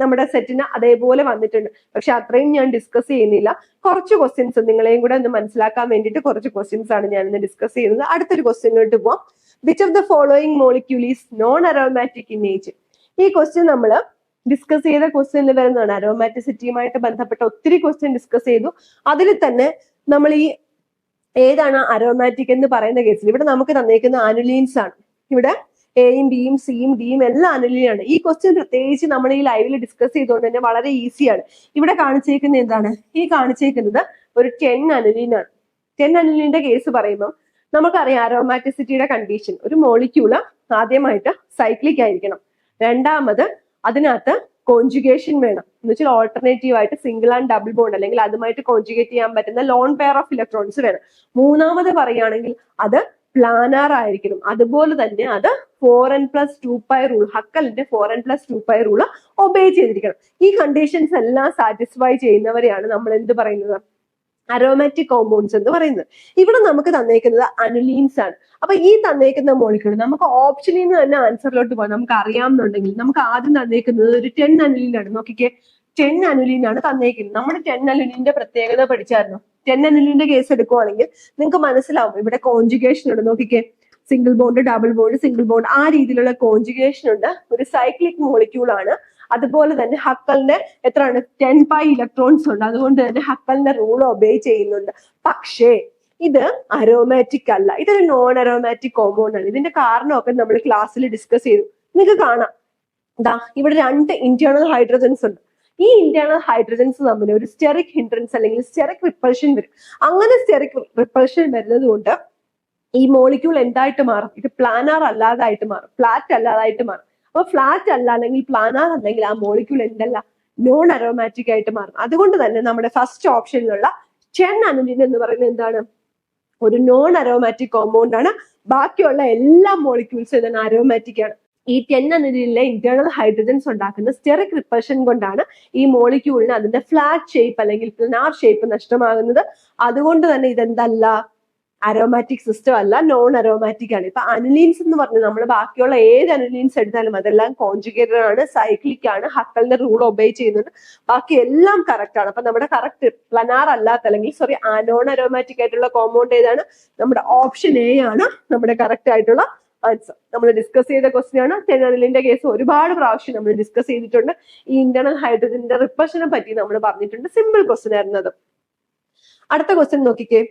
നമ്മുടെ സെറ്റിന് അതേപോലെ വന്നിട്ടുണ്ട്. പക്ഷെ അത്രയും ഞാൻ ഡിസ്കസ് ചെയ്യുന്നില്ല. കുറച്ച് ക്വസ്റ്റ്യൻസ് നിങ്ങളെയും കൂടെ ഒന്ന് മനസ്സിലാക്കാൻ വേണ്ടിയിട്ട് കുറച്ച് ക്വസ്റ്റ്യൻസ് ആണ് ഞാൻ ഇന്ന് ഡിസ്കസ് ചെയ്യുന്നത്. അടുത്തൊരു ക്വസ്റ്റ്യനിലോട്ട് പോവാം. Which of the following molecule is non aromatic in nature ഈ ക്വസ്റ്റ്യൻ നമ്മൾ ഡിസ്കസ് ചെയ്ത ക്വസ്റ്റ്യനിൽ വരുന്നതാണ്. അരോമാറ്റിസിറ്റിയുമായിട്ട് ബന്ധപ്പെട്ട ഒത്തിരി ക്വസ്റ്റ്യൻ ഡിസ്കസ് ചെയ്തു. അതിൽ തന്നെ നമ്മൾ ഈ ഏതാണ് അരോമാറ്റിക് എന്ന് പറയുന്ന കേസിൽ ഇവിടെ നമുക്ക് തന്നേക്കുന്ന ആനുലീൻസ് ആണ്. ഇവിടെ എയും ബിയും സിയും ഡിയും എല്ലാം അനലിനാണ് ഈ ക്വസ്റ്റ്യൻ പ്രത്യേകിച്ച് നമ്മൾ ഈ ലൈവിൽ ഡിസ്കസ് ചെയ്തുകൊണ്ട് തന്നെ വളരെ ഈസിയാണ് ഇവിടെ കാണിച്ചേക്കുന്നത് എന്താണ്? ഈ കാണിച്ചേക്കുന്നത് ഒരു ടെൻ അനലിനാണ്. ടെൻ അനലിന്റെ കേസ് പറയുമ്പോൾ നമുക്കറിയാം അരോമാറ്റിസിറ്റിയുടെ കണ്ടീഷൻ ഒരു മോളിക്യൂൾ ആദ്യമായിട്ട് സൈക്ലിക് ആയിരിക്കണം. രണ്ടാമത് അതിനകത്ത് കോഞ്ചുഗേഷൻ വേണം. എന്ന് വെച്ചാൽ ഓൾട്ടർനേറ്റീവ് ആയിട്ട് സിംഗിൾ ആൻഡ് ഡബിൾ ബോണ്ട് അല്ലെങ്കിൽ അതുമായിട്ട് കോഞ്ചുഗേറ്റ് ചെയ്യാൻ പറ്റുന്ന ലോൺ പെയർ ഓഫ് ഇലക്ട്രോൺസ് വേണം. മൂന്നാമത് പറയുകയാണെങ്കിൽ അത് പ്ലാനാർ ആയിരിക്കണം. അതുപോലെ തന്നെ അത് four n plus two pi rule ഹക്കലിന്റെ four n plus two pi rule obey ചെയ്തിരിക്കണം. ഈ കണ്ടീഷൻസ് എല്ലാം സാറ്റിസ്ഫൈ ചെയ്യുന്നവരെയാണ് നമ്മൾ എന്ത് പറയുന്നത്? അരോമാറ്റിക് കോമ്പൗണ്ട്സ് എന്ന് പറയുന്നത്. ഇവിടെ നമുക്ക് തന്നേക്കുന്നത് അനുലീൻസ് ആണ്. അപ്പൊ ഈ തന്നേക്കുന്ന മോളിക്യൂൾ നമുക്ക് ഓപ്ഷനിൽ നിന്ന് തന്നെ ആൻസറിലോട്ട് പോകാം. നമുക്ക് അറിയാമെന്നുണ്ടെങ്കിൽ നമുക്ക് ആദ്യം തന്നേക്കുന്നത് ഒരു ടെൻ അനുലീനാണ് നോക്കിക്കേ ടെൻ അനുലീനാണ് തന്നേക്കുന്നത്. നമ്മുടെ ടെൻ അനുലീനിന്റെ പ്രത്യേകത പഠിച്ചായിരുന്നു? ടെൻ അനുലീന്റെ കേസ് എടുക്കുവാണെങ്കിൽ നിങ്ങൾക്ക് മനസ്സിലാവും. ഇവിടെ കോൺജുഗേഷൻ ഉണ്ട്. നോക്കിക്കേ. Single bond double bond single bond ആ രീതിയിലുള്ള കോൺജുഗേഷൻ ഉണ്ട്. ഒരു സൈക്ലിക് മോളിക്യൂൾ ആണ്. അതുപോലെ തന്നെ ഹക്കലിന്റെ എത്രയാണ്? ടെൻ പൈ ഇലക്ട്രോൺസ് ഉണ്ട്. അതുകൊണ്ട് തന്നെ ഹക്കലിന്റെ റൂൾ ഒബേ ചെയ്യുന്നുണ്ട്. പക്ഷേ ഇത് അരോമാറ്റിക് അല്ല. ഇതൊരു നോൺ അരോമാറ്റിക് കോമ്പൗണ്ട് ആണ്. ഇതിന്റെ കാരണമൊക്കെ നമ്മൾ ക്ലാസ്സിൽ ഡിസ്കസ് ചെയ്തു. നിങ്ങൾക്ക് കാണാം. ഇവിടെ രണ്ട് ഇന്റേണൽ ഹൈഡ്രജൻസ് ഉണ്ട്. ഈ ഇന്റേണൽ ഹൈഡ്രജൻസ് തമ്മിൽ ഒരു സ്റ്റെറിക് ഹിൻഡ്രൻസ് അല്ലെങ്കിൽ സ്റ്റെറിക് റിപ്പൾഷൻ വരും. അങ്ങനെ സ്റ്റെറിക് റിപ്പൾഷൻ വരുന്നത് കൊണ്ട് ഈ മോളിക്യൂൾ എന്തായിട്ട് മാറും? ഇത് പ്ലാനാർ അല്ലാതായിട്ട് മാറും. ഫ്ലാറ്റ് അല്ലാതായിട്ട് മാറും. അപ്പൊ ഫ്ലാറ്റ് അല്ല അല്ലെങ്കിൽ പ്ലാനാർ അല്ലെങ്കിൽ ആ മോളിക്യൂൾ എന്തല്ല? നോൺ അറോമാറ്റിക് ആയിട്ട് മാറും. അതുകൊണ്ട് തന്നെ നമ്മുടെ ഫസ്റ്റ് ഓപ്ഷനിലുള്ള ചെൻ അനുലിൻ എന്ന് പറയുന്നത് എന്താണ്? ഒരു നോൺ അറോമാറ്റിക് കോമ്പൗണ്ട് ആണ്. ബാക്കിയുള്ള എല്ലാ മോളിക്യൂൾസും ഇതാണ് അരോമാറ്റിക് ആണ്. ഈ ടെൻ എന്നതിലെ ഇന്റേണൽ ഹൈഡ്രജൻസ് ഉണ്ടാക്കുന്ന സ്റ്റെറിക് റിപ്പൾഷൻ കൊണ്ടാണ് ഈ മോളിക്യൂളിന് അതിന്റെ ഫ്ലാറ്റ് ഷേപ്പ് അല്ലെങ്കിൽ പ്ലനാർ ഷേപ്പ് നഷ്ടമാകുന്നത്. അതുകൊണ്ട് തന്നെ ഇതെന്തല്ല അരോമാറ്റിക് സിസ്റ്റം അല്ല നോൺ അരോമാറ്റിക് ആണ്. ഇപ്പൊ അനിലീൻസ് എന്ന് പറഞ്ഞാൽ നമ്മൾ ബാക്കിയുള്ള ഏത് അനിലീൻസ് എടുത്താലും അതെല്ലാം കോൺജുഗേറ്റഡ് ആണ് സൈക്ലിക് ആണ് ഹക്കലിന്റെ റൂൾ ഒബേ ചെയ്യുന്നുണ്ട്. ബാക്കി എല്ലാം കറക്റ്റ് ആണ്. അപ്പൊ നമ്മുടെ കറക്റ്റ് പ്ലനാർ അല്ലാത്ത അല്ലെങ്കിൽ സോറി നോൺ അരോമാറ്റിക് ആയിട്ടുള്ള കോമ്പൗണ്ട് ഏതാണ്? നമ്മുടെ ഓപ്ഷൻ എ ആണ് നമ്മുടെ കറക്റ്റ് ആയിട്ടുള്ള ആൻസർ നമ്മൾ ഡിസ്കസ് ചെയ്ത ക്വസ്റ്റ്യൻ ആണ്. ടെനലിന്റെ കേസ് ഒരുപാട് പ്രാവശ്യം നമ്മൾ ഡിസ്കസ് ചെയ്തിട്ടുണ്ട്. ഈ ഇന്റർണൽ ഹൈഡ്രജന്റെ റിപ്പഷനെ പറ്റി നമ്മൾ പറഞ്ഞിട്ടുണ്ട്. സിമ്പിൾ ക്വസ്റ്റ്യൻ അത് അടുത്ത ക്വസ്റ്റ്യൻ നോക്കിക്കേ.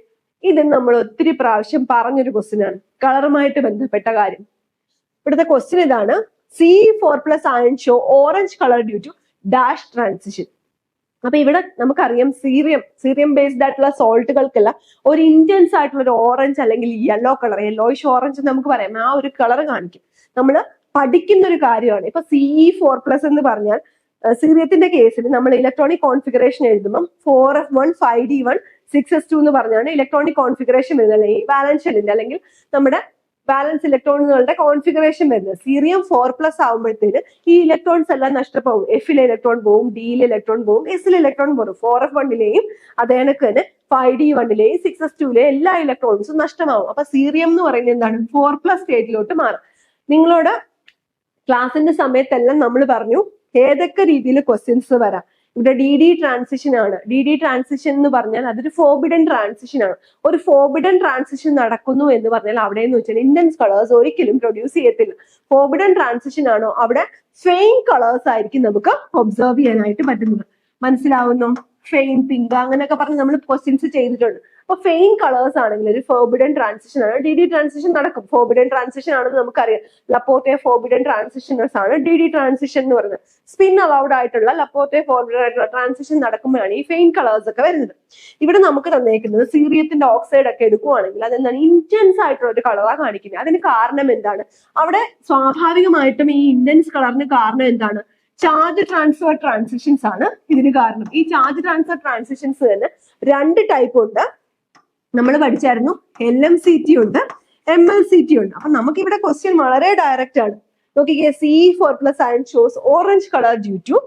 ഇത് നമ്മൾ ഒത്തിരി പ്രാവശ്യം പറഞ്ഞൊരു ക്വസ്റ്റ്യൻ ആണ്. കളറുമായിട്ട് ബന്ധപ്പെട്ട കാര്യം. ഇവിടുത്തെ ക്വസ്റ്റ്യൻ ഇതാണ്. C four plus ion show orange colour due to dash transition അപ്പൊ ഇവിടെ നമുക്കറിയാം സീറിയം സീറിയം ബേസ്ഡ് ആയിട്ടുള്ള സോൾട്ടുകൾക്കല്ല ഒരു ഇന്റൻസ് ആയിട്ടുള്ള ഒരു ഓറഞ്ച് അല്ലെങ്കിൽ യെല്ലോ കളർ യെല്ലോയിഷ് ഓറഞ്ച് നമുക്ക് പറയാം. ആ ഒരു കളർ കാണിക്കും. നമ്മൾ പഠിക്കുന്ന ഒരു കാര്യമാണ്. ഇപ്പൊ സി ഫോർ പ്ലസ് എന്ന് പറഞ്ഞാൽ സീറിയത്തിന്റെ കേസിൽ നമ്മൾ ഇലക്ട്രോണിക് കോൺഫിഗറേഷൻ എഴുതുമ്പോൾ four f one five d one six s two എന്ന് പറഞ്ഞാണ് ഇലക്ട്രോണിക് കോൺഫിഗറേഷൻ വരുന്നത്. അല്ലെങ്കിൽ ബാലൻസ് ഷെല്ലിന്റെ അല്ലെങ്കിൽ നമ്മുടെ ബാലൻസ് ഇലക്ട്രോണുകളുടെ കോൺഫിഗറേഷൻ വരുന്നത്. സീറിയം ഫോർ പ്ലസ് ആകുമ്പോഴത്തേന് ഈ ഇലക്ട്രോൺസ് എല്ലാം നഷ്ടപ്പെടും. എഫിലെ ഇലക്ട്രോൺ പോവും ഡിയിലെ ഇലക്ട്രോൺ പോവും എസിലെ ഇലക്ട്രോൺ പോകും ഫോർ എഫ് വണ്ണിലെയും അതേ കണക്ക് തന്നെ ഫൈവ് ഡി വണ്ണിലെയും സിക്സ് എസ് ടുവിലെയും എല്ലാ ഇലക്ട്രോൺസും നഷ്ടമാവും. അപ്പൊ സീറിയം എന്ന് പറയുന്നത് എന്താണ്? ഫോർ പ്ലസ് സ്റ്റേറ്റിലോട്ട് മാറും. നിങ്ങളോട് ക്ലാസിന്റെ സമയത്തെല്ലാം നമ്മൾ പറഞ്ഞു ഏതൊക്കെ രീതിയിൽ ക്വസ്റ്റ്യൻസ് വരാം. ഇവിടെ ഡി ഡി ട്രാൻസിഷൻ ആണ്. ഡി ഡി ട്രാൻസിഷൻ എന്ന് പറഞ്ഞാൽ അതൊരു ഫോബിഡൻ ട്രാൻസിഷൻ ആണ്. ഒരു ഫോബിഡൻ ട്രാൻസിഷൻ നടക്കുന്നു എന്ന് പറഞ്ഞാൽ അവിടെ എന്ന് വെച്ചാൽ ഇന്റൻസ് കളേഴ്സ് ഒരിക്കലും പ്രൊഡ്യൂസ് ചെയ്യത്തില്ല. ഫോബിഡൻ ട്രാൻസിഷൻ ആണോ? അവിടെ ഫെയിൻ കളേഴ്സ് ആയിരിക്കും നമുക്ക് ഒബ്സർവ് ചെയ്യാനായിട്ട് പറ്റുന്നത്. മനസ്സിലാവുന്നു? ഫെയിൻ പിങ്ക് അങ്ങനെയൊക്കെ പറഞ്ഞ് നമ്മൾ ക്വസ്റ്റ്യൻസ് ചെയ്തിട്ടുണ്ട്. അപ്പൊ ഫെയിൻ കളേഴ്സ് ആണെങ്കിൽ ഒരു ഫോർബിഡൻ ട്രാൻസിഷൻ ആണ്. ഡി ഡി ട്രാൻസിഷൻ നടക്കും. ഫോർബിഡൻ ട്രാൻസിഷൻ ആണെന്ന് നമുക്കറിയാം. ലപ്പോത്തെ ഫോർബിഡൻ ട്രാൻസിഷനേഴ്സ് ആണ് ഡി ഡി ട്രാൻസിഷൻ എന്ന് പറയുന്നത്. സ്പിൻ അലൗഡ് ആയിട്ടുള്ള ലപ്പോത്തെ ഫോർബിഡൻ ട്രാൻസിഷൻ നടക്കുമ്പോഴാണ് ഈ ഫെയിൻ കളേഴ്സ് ഒക്കെ വരുന്നത്. ഇവിടെ നമുക്ക് തന്നേക്കുന്നത് സീറിയത്തിന്റെ ഓക്സൈഡ് ഒക്കെ എടുക്കുവാണെങ്കിൽ അതെന്താണ്? ഇന്റൻസ് ആയിട്ടുള്ള ഒരു കളറാണ് കാണിക്കുന്നത്. അതിന് കാരണം എന്താണ്? അവിടെ സ്വാഭാവികമായിട്ടും ഈ ഇന്റൻസ് കളറിന് കാരണം എന്താണ്? ചാർജ് ട്രാൻസ്ഫർ ട്രാൻസിഷൻസ് ആണ് ഇതിന് കാരണം. ഈ ചാർജ് ട്രാൻസ്ഫർ ട്രാൻസിഷൻസ് തന്നെ രണ്ട് ടൈപ്പ് ഉണ്ട്. നമ്മൾ പഠിച്ചായിരുന്നു എൽ എം സി ടി ഉണ്ട് എം എൽ സി ടി ഉണ്ട്. അപ്പൊ നമുക്ക് ഇവിടെ ക്വസ്റ്റ്യൻ വളരെ ഡയറക്റ്റ് ആണ്. നോക്കിക്കേ C four plus ion shows orange colour due to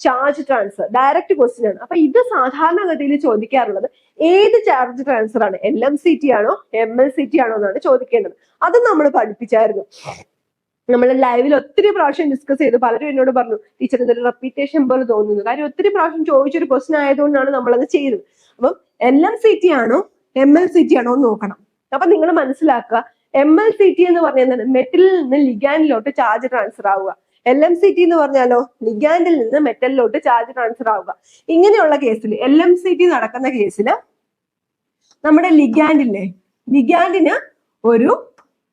charge transfer direct question ആണ്. അപ്പൊ ഇത് സാധാരണഗതിയിൽ ചോദിക്കാറുള്ളത് ഏത് ചാർജ് ട്രാൻസ്ഫർ ആണ്? എൽ എം സി ടി ആണോ എം എൽ സി ടി ആണോ എന്നാണ് ചോദിക്കേണ്ടത്. അത് നമ്മൾ പഠിപ്പിച്ചായിരുന്നു. നമ്മൾ ലൈവിൽ ഒത്തിരി പ്രാവശ്യം ഡിസ്കസ് ചെയ്തു. പലരും എന്നോട് പറഞ്ഞു ടീച്ചർ ഇതൊരു റെപ്പീറ്റേഷൻ പോലെ തോന്നുന്നു. കാര്യം ഒത്തിരി പ്രാവശ്യം ചോദിച്ചൊരു ക്വസ്റ്റൻ ആയതുകൊണ്ടാണ് നമ്മളത് ചെയ്തത്. അപ്പം എൽ എം സി ടി ആണോ എം എൽ സി ടി ആണോ എന്ന് നോക്കണം. അപ്പൊ നിങ്ങൾ മനസ്സിലാക്കുക എം എൽ സി ടി എന്ന് പറഞ്ഞാൽ എന്താണ്? മെറ്റലിൽ നിന്ന് ലിഗാനിലോട്ട് ചാർജ് ട്രാൻസ്ഫർ ആവുക. എൽ എം സി ടി എന്ന് പറഞ്ഞാലോ? ലിഗാൻഡിൽ നിന്ന് മെറ്റലിലോട്ട് ചാർജ് ട്രാൻസ്ഫർ ആവുക. ഇങ്ങനെയുള്ള കേസിൽ എൽ എം സി ടി നടക്കുന്ന കേസിൽ നമ്മുടെ ലിഗാൻഡില്ലേ ലിഗാൻഡിന് ഒരു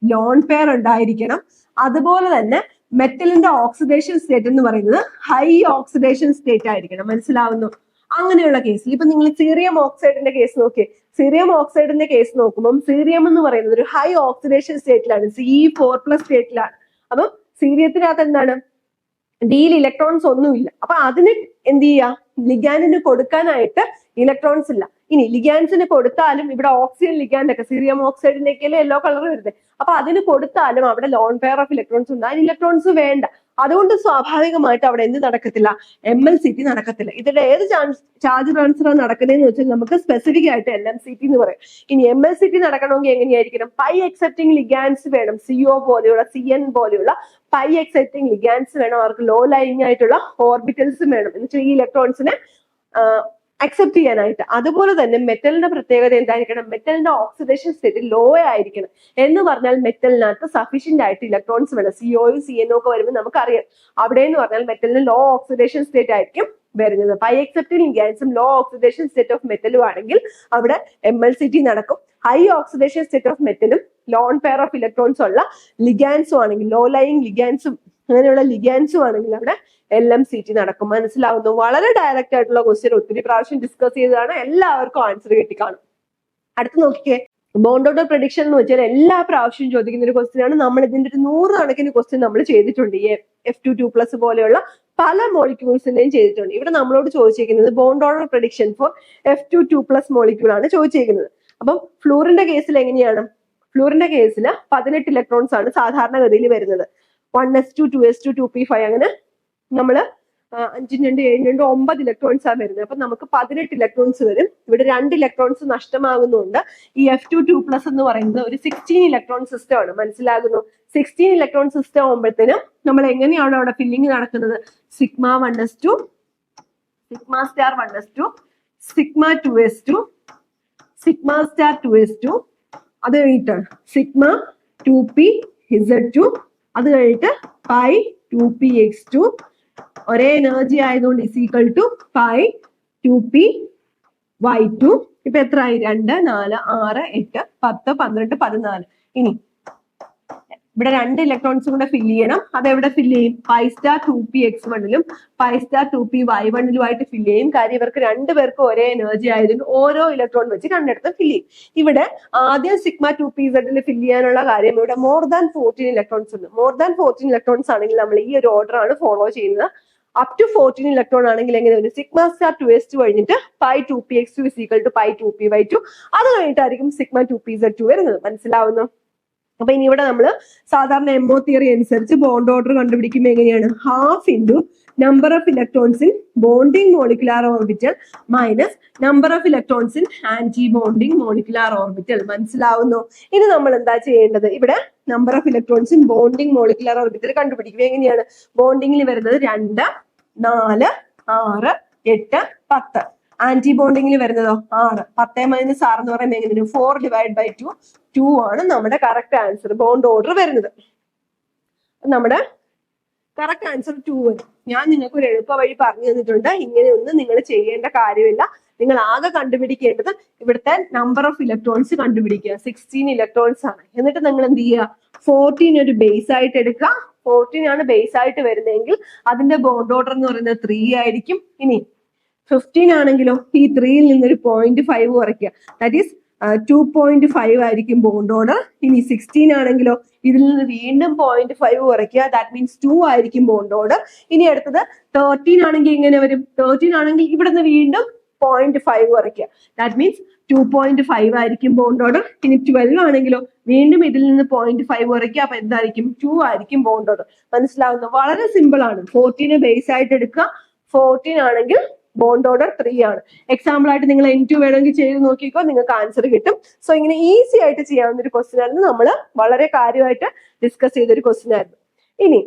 ലോൺ പെയർ ഉണ്ടായിരിക്കണം. അതുപോലെ തന്നെ മെറ്റലിന്റെ ഓക്സിഡേഷൻ സ്റ്റേറ്റ് എന്ന് പറയുന്നത് ഹൈ ഓക്സിഡേഷൻ സ്റ്റേറ്റ് ആയിരിക്കണം. മനസ്സിലാവുന്നു? അങ്ങനെയുള്ള കേസിൽ. ഇപ്പൊ നിങ്ങൾ സീറിയം ഓക്സൈഡിന്റെ കേസ് നോക്കിയേ. സീറിയം ഓക്സൈഡിന്റെ കേസ് നോക്കുമ്പോൾ സീറിയം എന്ന് പറയുന്നത് ഒരു ഹൈ ഓക്സിഡേഷൻ സ്റ്റേറ്റിലാണ് സി ഫോർ പ്ലസ് സ്റ്റേറ്റിലാണ് അപ്പം സീരിയത്തിനകത്ത് എന്താണ്? ഡിയിൽ ഇലക്ട്രോൺസ് ഒന്നുമില്ല. അപ്പൊ അതിന് എന്ത് ചെയ്യാ? ലിഗാനിന് കൊടുക്കാനായിട്ട് ഇലക്ട്രോൺസ് ഇല്ല. ഇനി ലിഗാൻസിന് കൊടുത്താലും ഇവിടെ ഓക്സിജൻ ലിഗാൻഡൊക്കെ സീറിയം ഓക്സൈഡിന്റെ ഒക്കെ യെല്ലോ കളർ വരുന്നത് അപ്പൊ അതിന് കൊടുത്താലും അവിടെ ലോൺ പെയർ ഓഫ് ഇലക്ട്രോൺസ് ഉണ്ട്. അതിന് ഇലക്ട്രോൺസ് വേണ്ട. അതുകൊണ്ട് സ്വാഭാവികമായിട്ട് അവിടെ എന്ത് നടക്കത്തില്ല? എം എൽ സി ടി നടക്കത്തില്ല. ഇതിന്റെ ഏത് ചാർജ് ട്രാൻസ്ഫർ നടക്കുന്നതെന്ന് വെച്ചാൽ നമുക്ക് സ്പെസിഫിക് ആയിട്ട് എൽ എം സി ടി എന്ന് പറയും. ഇനി എം എൽ സി ടി നടക്കണമെങ്കിൽ എങ്ങനെയായിരിക്കണം? പൈ എക്സെപ്റ്റിംഗ് ലിഗാൻസ് വേണം. സിഒ പോലെയുള്ള സി എൻ പോലെയുള്ള പൈ എക്സെപ്റ്റിംഗ് ലിഗാൻസ് വേണം. അവർക്ക് ലോ ലൈങ് ആയിട്ടുള്ള ഓർബിറ്റൽസ് വേണം. എന്ന് വെച്ചാൽ ഈ ഇലക്ട്രോൺസിനെ അക്സെപ്റ്റ് ചെയ്യാനായിട്ട്. അതുപോലെ തന്നെ മെറ്റലിന്റെ പ്രത്യേകത എന്തായിരിക്കണം? മെറ്റലിന്റെ ഓക്സിഡേഷൻ സ്റ്റേറ്റ് ലോ ആയിരിക്കണം. എന്ന് പറഞ്ഞാൽ മെറ്റലിനകത്ത് സഫീഷ്യന്റ് ആയിട്ട് ഇലക്ട്രോൺസ് വേണം. സിഒയും സി എൻ ഒക്കെ വരുമ്പോൾ നമുക്കറിയാം. അവിടെ എന്ന് പറഞ്ഞാൽ മെറ്റലിന് ലോ ഓക്സിഡേഷൻ സ്റ്റേറ്റ് ആയിരിക്കും വരുന്നത്. ഹൈ എക്സെപ്റ്റിംഗ് ഗ്യാൻസും ലോ ഓക്സിഡേഷൻ സ്റ്റേറ്റ് ഓഫ് മെറ്റലും ആണെങ്കിൽ അവിടെ എം എൽ സി ടി നടക്കും. ഹൈ ഓക്സിഡേഷൻ സ്റ്റേറ്റ് ഓഫ് മെറ്റലും ലോൺ പെയർ ഓഫ് ഇലക്ട്രോൺസ് ഉള്ള ലിഗാൻസും ആണെങ്കിൽ ലോ ലൈങ് ലിഗാൻസും അങ്ങനെയുള്ള ലിഗാൻസും ആണെങ്കിൽ അവിടെ എൽ എം സി ടി നടക്കും. മനസ്സിലാവുന്നു? വളരെ ഡയറക്റ്റ് ആയിട്ടുള്ള ക്വസ്റ്റ്യൻ ഒത്തിരി പ്രാവശ്യം ഡിസ്കസ് ചെയ്തതാണ്. എല്ലാവർക്കും ആൻസർ കിട്ടി കാണും അടുത്ത് നോക്കിക്കേ. ബോണ്ട് ഓർഡർ പ്രഡിക്ഷൻ എന്ന് വെച്ചാൽ എല്ലാ പ്രാവശ്യവും ചോദിക്കുന്ന ഒരു ക്വസ്റ്റ്യൻ ആണ്. നമ്മൾ ഇതിന്റെ ഒരു നൂറ് കണക്കിന് ക്വസ്റ്റ്യൻ നമ്മൾ ചെയ്തിട്ടുണ്ട്. ഈ എഫ് ടു ടു പ്ലസ് പോലെയുള്ള പല മോളിക്യൂൾസിന്റെയും ചെയ്തിട്ടുണ്ട്. ഇവിടെ നമ്മളോട് ചോദിച്ചിരിക്കുന്നത് bond order prediction for F two two plus molecule ആണ് ചോദിച്ചിരിക്കുന്നത്. അപ്പം ഫ്ലൂറിന്റെ കേസിൽ എങ്ങനെയാണ്? ഫ്ലൂറിന്റെ കേസിൽ പതിനെട്ട് ഇലക്ട്രോൺസ് ആണ് സാധാരണഗതിയിൽ വരുന്നത്. One s two two s two two p five അങ്ങനെ നമ്മൾ അഞ്ചിന് രണ്ട് ഏഴിന് രണ്ട് ഒമ്പത് ഇലക്ട്രോൺസ് ആണ് വരുന്നത്. അപ്പൊ നമുക്ക് പതിനെട്ട് ഇലക്ട്രോൺസ് വരും. ഇവിടെ രണ്ട് ഇലക്ട്രോൺസ് നഷ്ടമാകുന്നുണ്ട്. ഈ എഫ് ടു ടു പ്ലസ് എന്ന് പറയുന്നത് ഒരു സിക്സ്റ്റീൻ ഇലക്ട്രോൺ സിസ്റ്റം ആണ്. മനസ്സിലാകുന്നു? സിക്സ്റ്റീൻ ഇലക്ട്രോൺ സിസ്റ്റം ആകുമ്പോഴത്തേനും നമ്മൾ എങ്ങനെയാണ് അവിടെ ഫില്ലിംഗ് നടക്കുന്നത്? Sigma one s two sigma star one s two sigma two s two sigma star two s two അത് കഴിഞ്ഞിട്ട് sigma two p z two അത് കഴിഞ്ഞിട്ട് pi two p x two ഒരേ energy ആയതുകൊണ്ട് is equal to pi two p y two ഇപ്പൊ എത്ര ആയി രണ്ട് നാല് ആറ് എട്ട് പത്ത് പന്ത്രണ്ട് പതിനാല്. ഇനി ഇവിടെ രണ്ട് ഇലക്ട്രോൺസും കൂടെ ഫില്ല് ചെയ്യണം. അത് എവിടെ ഫില്ല് ചെയ്യും? Pi star two p x വണ്ണിലും pi star two p y വണ്ണിലുമായിട്ട് fill ചെയ്യും. കാര്യം ഇവർക്ക് രണ്ടുപേർക്കും ഒരേ എനർജി ആയതുകൊണ്ട് ഓരോ ഇലക്ട്രോൺ വെച്ച് രണ്ടിടത്ത് ഫില്ല് ചെയ്യും. ഇവിടെ ആദ്യം സിഗ്മ ടു പി സെഡിൽ ഫില്ല് ചെയ്യാനുള്ള കാര്യം ഇവിടെ മോർ ദാൻ ഫോർട്ടീൻ ഇലക്ട്രോൺസ് ഉണ്ട്. മോർ ദാൻ ഫോർട്ടീൻ ഇലക്ട്രോൺസ് ആണെങ്കിൽ നമ്മൾ ഈ ഒരു ഓർഡർ ആണ് ഫോളോ ചെയ്യുന്നത്. അപ് ടു ഫോർട്ടീൻ ഇലക്ട്രോൺ ആണെങ്കിൽ എങ്ങനെ വരും? Sigma star two s two കഴിഞ്ഞിട്ട് pi two p x two is equal to pi two p y two അത് കഴിഞ്ഞിട്ടായിരിക്കും sigma two p z two വരുന്നത്. മനസ്സിലാവുന്നു? അപ്പൊ ഇനി ഇവിടെ നമ്മൾ സാധാരണ എംബോ തിയറി അനുസരിച്ച് ബോണ്ട് ഓർഡർ കണ്ടുപിടിക്കുമ്പോൾ എങ്ങനെയാണ്? Half into number of electrons in bonding molecular orbital minus number of electrons in anti bonding molecular orbital മനസ്സിലാവുന്നു? ഇനി നമ്മൾ എന്താ ചെയ്യേണ്ടത്? ഇവിടെ number of electrons in bonding molecular orbital കണ്ടുപിടിക്കുക എങ്ങനെയാണ്? ബോണ്ടിങ്ങിൽ വരുന്നത് രണ്ട് നാല് ആറ് എട്ട് പത്ത്. ആന്റി ബോണ്ടിങ്ങിൽ വരുന്നതോ? ആറ് പത്ത് മൈനസ് ആറ് എന്ന് പറയുമ്പോൾ എങ്ങനെയാണ്? Four divide by two two ആണ് നമ്മുടെ കറക്റ്റ് ആൻസർ ബോണ്ട് ഓർഡർ വരുന്നത്. നമ്മുടെ കറക്റ്റ് ആൻസർ ടു വരും ഞാൻ നിങ്ങൾക്ക് ഒരു എളുപ്പ വഴി പറഞ്ഞു തന്നിട്ടുണ്ട്. ഇങ്ങനെയൊന്നും നിങ്ങൾ ചെയ്യേണ്ട കാര്യമില്ല. നിങ്ങൾ ആകെ കണ്ടുപിടിക്കേണ്ടത് ഇവിടുത്തെ നമ്പർ ഓഫ് ഇലക്ട്രോൺസ് കണ്ടുപിടിക്കുക. സിക്സ്റ്റീൻ ഇലക്ട്രോൺസ് ആണ്. എന്നിട്ട് നിങ്ങൾ എന്ത് ചെയ്യുക? ഫോർട്ടീൻ ഒരു ബേസ് ആയിട്ട് എടുക്കുക. ഫോർട്ടീൻ ആണ് ബേസ് ആയിട്ട് വരുന്നതെങ്കിൽ അതിന്റെ ബോണ്ട് ഓർഡർ എന്ന് പറയുന്നത് ത്രീ ആയിരിക്കും. ഇനി ഫിഫ്റ്റീൻ ആണെങ്കിലോ ഈ ത്രീയിൽ നിന്നൊരു പോയിന്റ് ഫൈവ് കുറയ്ക്കുക. That is two point five ആയിരിക്കും ബോണ്ട് ഓർഡർ ഇനി സിക്സ്റ്റീൻ ആണെങ്കിലോ ഇതിൽ നിന്ന് വീണ്ടും പോയിന്റ് ഫൈവ് കുറയ്ക്കുക. ദാറ്റ് മീൻസ് ടു ആയിരിക്കും ബോണ്ട് ഓർഡർ ഇനി അടുത്തത് തേർട്ടീൻ ആണെങ്കിൽ ഇങ്ങനെ വരും. തേർട്ടീൻ ആണെങ്കിൽ ഇവിടെ നിന്ന് വീണ്ടും പോയിന്റ് ഫൈവ് കുറയ്ക്കുക. That means two point five ആയിരിക്കും ബോണ്ട് ഓർഡർ ഇനി ട്വൽവ് ആണെങ്കിലോ വീണ്ടും ഇതിൽ നിന്ന് പോയിന്റ് ഫൈവ് കുറയ്ക്കുക. അപ്പൊ എന്തായിരിക്കും? ടു ആയിരിക്കും ബോണ്ട് ഓർഡർ മനസ്സിലാവുന്നു വളരെ സിമ്പിൾ ആണ്. ഫോർട്ടീനെ ബേസ് ആയിട്ട് എടുക്കുക. ഫോർട്ടീൻ ആണെങ്കിൽ ബോണ്ട് ഓർഡർ ത്രീ ആണ്. എക്സാമ്പിൾ ആയിട്ട് നിങ്ങൾ എൻ ടു വേണമെങ്കിൽ ചെയ്ത് നോക്കിക്കോ നിങ്ങൾക്ക് ആൻസർ കിട്ടും. സോ ഇങ്ങനെ ഈസി ആയിട്ട് ചെയ്യാവുന്ന ഒരു ക്വസ്റ്റ്യൻ ആയിരുന്നു. നമ്മൾ വളരെ കാര്യമായിട്ട് ഡിസ്കസ് ചെയ്തൊരു ക്വസ്റ്റ്യൻ ആയിരുന്നു. ഇനി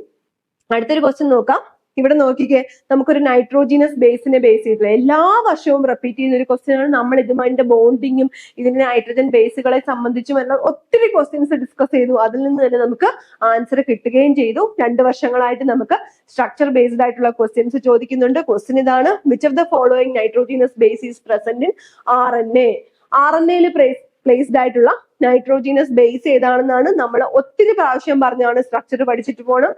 അടുത്തൊരു ക്വസ്റ്റ്യൻ നോക്കാം. ഇവിടെ നോക്കിക്കേ നമുക്കൊരു നൈട്രോജീനസ് ബേസിനെ ബേസ് ചെയ്തിട്ടുള്ള എല്ലാ വർഷവും റിപ്പീറ്റ് ചെയ്യുന്ന ഒരു ക്വസ്റ്റ്യൻ ആണ്. നമ്മൾ ഇതുമായിട്ട് ബോണ്ടിങ്ങും ഇതിന്റെ നൈട്രജൻ ബേസുകളെ സംബന്ധിച്ചും എല്ലാം ഒത്തിരി ക്വസ്റ്റ്യൻസ് ഡിസ്കസ് ചെയ്തു. അതിൽ നിന്ന് തന്നെ നമുക്ക് ആൻസർ കിട്ടുകയും ചെയ്തു. രണ്ട് വർഷങ്ങളായിട്ട് നമുക്ക് സ്ട്രക്ചർ ബേസ്ഡ് ആയിട്ടുള്ള ക്വസ്റ്റ്യൻസ് ചോദിക്കുന്നുണ്ട്. ക്വസ്റ്റ്യൻ ഇതാണ് which of the following nitrogenous base is present in R N A R N എയിൽ പ്ലേസ്ഡ് ആയിട്ടുള്ള നൈട്രോജീനസ് ബേസ് ഏതാണെന്നാണ് നമ്മൾ ഒത്തിരി പ്രാവശ്യം പറഞ്ഞാണ് സ്ട്രക്ചർ പഠിച്ചിട്ട് പോകണം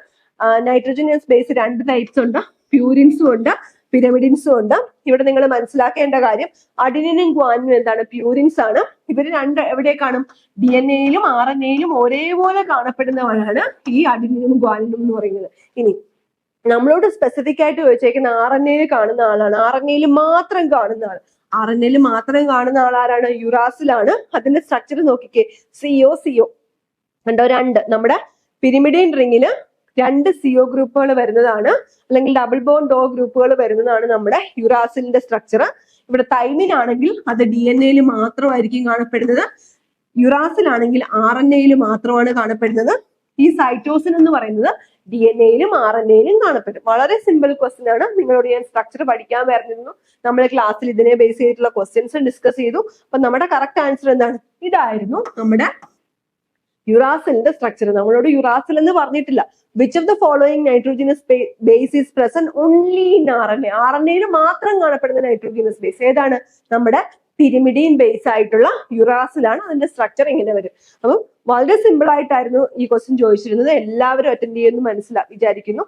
നൈട്രോജനസ് ബേസ് രണ്ട് ടൈപ്സ് ഉണ്ട്. പ്യൂരിൻസും ഉണ്ട് പിരമിഡിൻസും ഉണ്ട്. ഇവിടെ നിങ്ങൾ മനസ്സിലാക്കേണ്ട കാര്യം അഡിനിനും ഗ്വാനിനും എന്താണ്? പ്യൂരിൻസ് ആണ്. ഇവർ രണ്ട് എവിടെ കാണും? ഡി എൻ എയിലും ആർ എൻ എയിലും ഒരേപോലെ കാണപ്പെടുന്നവരാണ് ഈ അഡിനിനും ഗ്വാനിനും എന്ന് പറയുന്നത്. ഇനി നമ്മളോട് സ്പെസിഫിക് ആയിട്ട് ചോദിച്ചേക്കുന്ന ആർ എൻ എയിൽ കാണുന്ന ആളാണ്. ആർ എൻ എയിൽ മാത്രം കാണുന്ന ആൾ ആർ എൻ എയിൽ മാത്രം കാണുന്ന ആളാരാണ് യുറാസിലാണ് അതിന്റെ സ്ട്രക്ചർ നോക്കിക്കേ. സിഒ സിഒ കണ്ടോ? രണ്ട്. നമ്മുടെ പിരിമിഡിൻ റിങ്ങിൽ രണ്ട് സിഒ ഗ്രൂപ്പുകൾ വരുന്നതാണ്. അല്ലെങ്കിൽ ഡബിൾ ബോൺ ഡോ ഗ്രൂപ്പുകൾ വരുന്നതാണ് നമ്മുടെ യുറാസിലിന്റെ സ്ട്രക്ചർ ഇവിടെ തൈമിൻ ആണെങ്കിൽ അത് ഡി എൻ എയിൽ മാത്രമായിരിക്കും കാണപ്പെടുന്നത്. യുറാസിലാണെങ്കിൽ ആർ എൻ എയിൽ മാത്രമാണ് കാണപ്പെടുന്നത്. ഈ സൈറ്റോസിൻ എന്ന് പറയുന്നത് ഡി എൻ എയിലും ആർ എൻ എയിലും കാണപ്പെടും. വളരെ സിമ്പിൾ ക്വസ്റ്റ്യൻ ആണ്. നിങ്ങളോട് ഞാൻ സ്ട്രക്ചർ പഠിക്കാൻ പറഞ്ഞിരുന്നു. നമ്മൾ ക്ലാസ്സിൽ ഇതിനെ ബേസ് ചെയ്തിട്ടുള്ള ക്വസ്റ്റ്യൻസ് ഡിസ്കസ് ചെയ്തു. അപ്പൊ നമ്മുടെ കറക്റ്റ് ആൻസർ എന്താണ്? ഇതായിരുന്നു നമ്മുടെ യുറാസിലിന്റെ സ്ട്രക്ചർ നമ്മളോട് യുറാസിൽ എന്ന് പറഞ്ഞിട്ടില്ല which of the following nitrogenous base is present only in R N A R N എയിൽ മാത്രം കാണപ്പെടുന്ന നൈട്രോജിനസ് ബേസ് ഏതാണ്? നമ്മുടെ പിരിമിഡിയൻ ബേസ് ആയിട്ടുള്ള യുറാസിലാണ് അതിന്റെ സ്ട്രക്ചർ ഇങ്ങനെ വരും. അപ്പം വളരെ സിമ്പിൾ ആയിട്ടായിരുന്നു ഈ ക്വസ്റ്റ്യൻ ചോദിച്ചിരുന്നത്. എല്ലാവരും അറ്റൻഡ് ചെയ്യുമെന്ന് മനസ്സിലാ വിചാരിക്കുന്നു.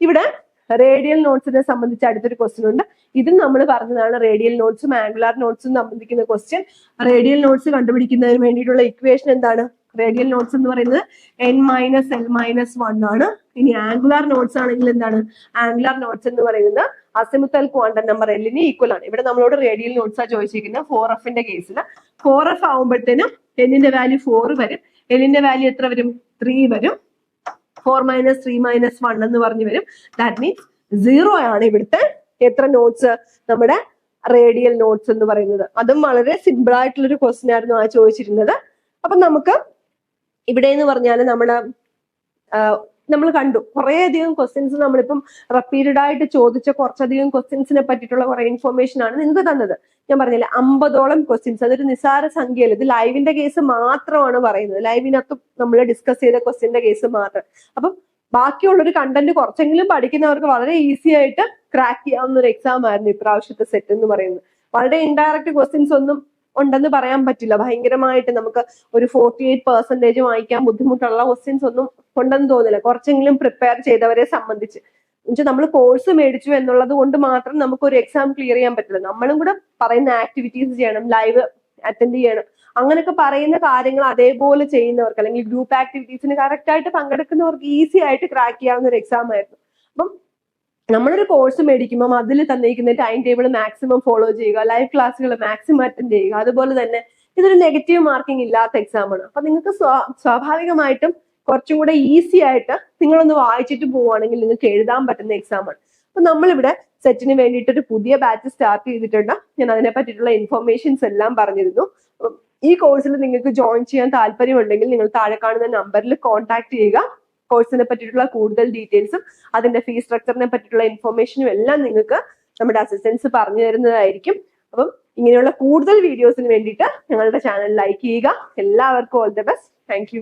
ഇവിടെ റേഡിയൽ നോട്ട്സിനെ സംബന്ധിച്ച് അടുത്തൊരു ക്വസ്റ്റ്യൻ ഉണ്ട്. ഇതും നമ്മൾ പറഞ്ഞതാണ് റേഡിയൽ നോട്ട്സും ആംഗുലാർ നോട്ട്സും സംബന്ധിക്കുന്ന ക്വസ്റ്റ്യൻ റേഡിയൽ നോട്ട്സ് കണ്ടുപിടിക്കുന്നതിന് വേണ്ടിയിട്ടുള്ള ഇക്വേഷൻ എന്താണ്? റേഡിയൽ നോട്ട്സ് എന്ന് പറയുന്നത് n minus l minus one ആണ്. ഇനി ആംഗുലാർ നോട്ട്സ് ആണെങ്കിൽ എന്താണ്? ആംഗുലാർ നോട്ട്സ് എന്ന് പറയുന്നത് അസിമുത്തൽ ക്വാണ്ടം നമ്പർ എല്ലിന് ഈക്വൽ ആണ്. ഇവിടെ നമ്മളോട് റേഡിയൽ നോട്ട്സ് ആ ചോദിച്ചിരിക്കുന്നത് ഫോർ എഫിന്റെ കേസിൽ ഫോർ എഫ് ആവുമ്പോഴത്തേനും എന്നിന്റെ വാല്യൂ ഫോർ വരും. എല്ലിന്റെ വാല്യൂ എത്ര വരും? ത്രീ വരും. Four minus three minus one എന്ന് പറഞ്ഞു വരും. ദാറ്റ് മീൻസ് സീറോ ആണ് ഇവിടുത്തെ എത്ര നോട്ട്സ് നമ്മുടെ റേഡിയൽ നോട്ട്സ് എന്ന് പറയുന്നത്. അതും വളരെ സിമ്പിൾ ആയിട്ടുള്ള ഒരു ക്വസ്റ്റ്യൻ ആയിരുന്നു ആ ചോദിച്ചിരുന്നത്. അപ്പൊ നമുക്ക് ഇവിടെ എന്ന് പറഞ്ഞാൽ നമ്മൾ നമ്മൾ കണ്ടു. കുറേ അധികം ക്വസ്റ്റ്യൻസ് നമ്മളിപ്പം റിപ്പീറ്റഡ് ആയിട്ട് ചോദിച്ച കുറച്ചധികം ക്വസ്റ്റ്യൻസിനെ പറ്റിയിട്ടുള്ള കുറെ ഇൻഫർമേഷൻ ആണ് നിങ്ങൾക്ക് തന്നത്. ഞാൻ പറഞ്ഞില്ലേ അമ്പതോളം ക്വസ്റ്റ്യൻസ് അതൊരു നിസാര സംഖ്യയല്ല. ഇത് ലൈവിന്റെ കേസ് മാത്രമാണ് പറയുന്നത്. ലൈവിനകത്ത് നമ്മൾ ഡിസ്കസ് ചെയ്ത ക്വസ്റ്റ്യന്റെ കേസ് മാത്രം. അപ്പം ബാക്കിയുള്ള ഒരു കണ്ടന്റ് കുറച്ചെങ്കിലും പഠിക്കുന്നവർക്ക് വളരെ ഈസി ആയിട്ട് ക്രാക്ക് ചെയ്യാവുന്ന ഒരു എക്സാം ആയിരുന്നു ഇപ്രാവശ്യത്തെ സെറ്റ് എന്ന് പറയുന്നത്. വളരെ ഇൻഡയറക്റ്റ് ക്വസ്റ്റ്യൻസ് ഒന്നും ഉണ്ടെന്ന് പറയാൻ പറ്റില്ല. ഭയങ്കരമായിട്ട് നമുക്ക് ഒരു ഫോർട്ടി എയ്റ്റ് പെർസെന്റേജ് വാങ്ങിക്കാൻ ബുദ്ധിമുട്ടുള്ള ക്വസ്റ്റ്യൻസ് ഒന്നും ഉണ്ടെന്ന് തോന്നില്ല. കുറച്ചെങ്കിലും പ്രിപ്പയർ ചെയ്തവരെ സംബന്ധിച്ച്. എന്നുവെച്ചാൽ നമ്മൾ കോഴ്സ് മേടിച്ചു എന്നുള്ളത് കൊണ്ട് മാത്രം നമുക്ക് ഒരു എക്സാം ക്ലിയർ ചെയ്യാൻ പറ്റില്ല. നമ്മളും കൂടെ പറയുന്ന ആക്ടിവിറ്റീസ് ചെയ്യണം ലൈവ് അറ്റൻഡ് ചെയ്യണം. അങ്ങനെയൊക്കെ പറയുന്ന കാര്യങ്ങൾ അതേപോലെ ചെയ്യുന്നവർക്ക് അല്ലെങ്കിൽ ഗ്രൂപ്പ് ആക്ടിവിറ്റീസിന് കറക്റ്റ് ആയിട്ട് പങ്കെടുക്കുന്നവർക്ക് ഈസി ആയിട്ട് ക്രാക്ക് ചെയ്യാവുന്ന ഒരു എക്സാം ആയിരുന്നു. അപ്പം നമ്മളൊരു കോഴ്സ് മേടിക്കുമ്പോൾ അതിൽ തന്നിരിക്കുന്ന ടൈം ടേബിൾ മാക്സിമം ഫോളോ ചെയ്യുക ലൈവ് ക്ലാസ്സുകൾ മാക്സിമം അറ്റൻഡ് ചെയ്യുക അതുപോലെ തന്നെ ഇതൊരു നെഗറ്റീവ് മാർക്കിംഗ് ഇല്ലാത്ത എക്സാമാണ് അപ്പൊ നിങ്ങൾക്ക് സ്വാഭാവികമായിട്ടും കുറച്ചും കൂടെ ഈസി ആയിട്ട് നിങ്ങളൊന്ന് വായിച്ചിട്ട് പോവുകയാണെങ്കിൽ നിങ്ങൾക്ക് എഴുതാൻ പറ്റുന്ന എക്സാമാണ് അപ്പൊ നമ്മളിവിടെ സെറ്റിന് വേണ്ടിയിട്ട് ഒരു പുതിയ ബാച്ച് സ്റ്റാർട്ട് ചെയ്തിട്ടുണ്ട്. ഞാൻ അതിനെ പറ്റിയിട്ടുള്ള ഇൻഫർമേഷൻസ് എല്ലാം പറഞ്ഞിരുന്നു. ഈ കോഴ്സിൽ നിങ്ങൾക്ക് ജോയിൻ ചെയ്യാൻ താല്പര്യമുണ്ടെങ്കിൽ നിങ്ങൾ താഴെ കാണുന്ന നമ്പറിൽ കോൺടാക്ട് ചെയ്യുക. കോഴ്സിനെ പറ്റിയിട്ടുള്ള കൂടുതൽ ഡീറ്റെയിൽസും അതിന്റെ ഫീസ് സ്ട്രക്ചറിനെ പറ്റിയിട്ടുള്ള ഇൻഫർമേഷനും എല്ലാം നിങ്ങൾക്ക് നമ്മുടെ അസിസ്റ്റൻസ് പറഞ്ഞു തരുന്നതായിരിക്കും. അപ്പം ഇങ്ങനെയുള്ള കൂടുതൽ വീഡിയോസിന് വേണ്ടിയിട്ട് ഞങ്ങളുടെ ചാനൽ ലൈക്ക് ചെയ്യുക. എല്ലാവർക്കും ഓൾ ദ ബെസ്റ്റ് താങ്ക്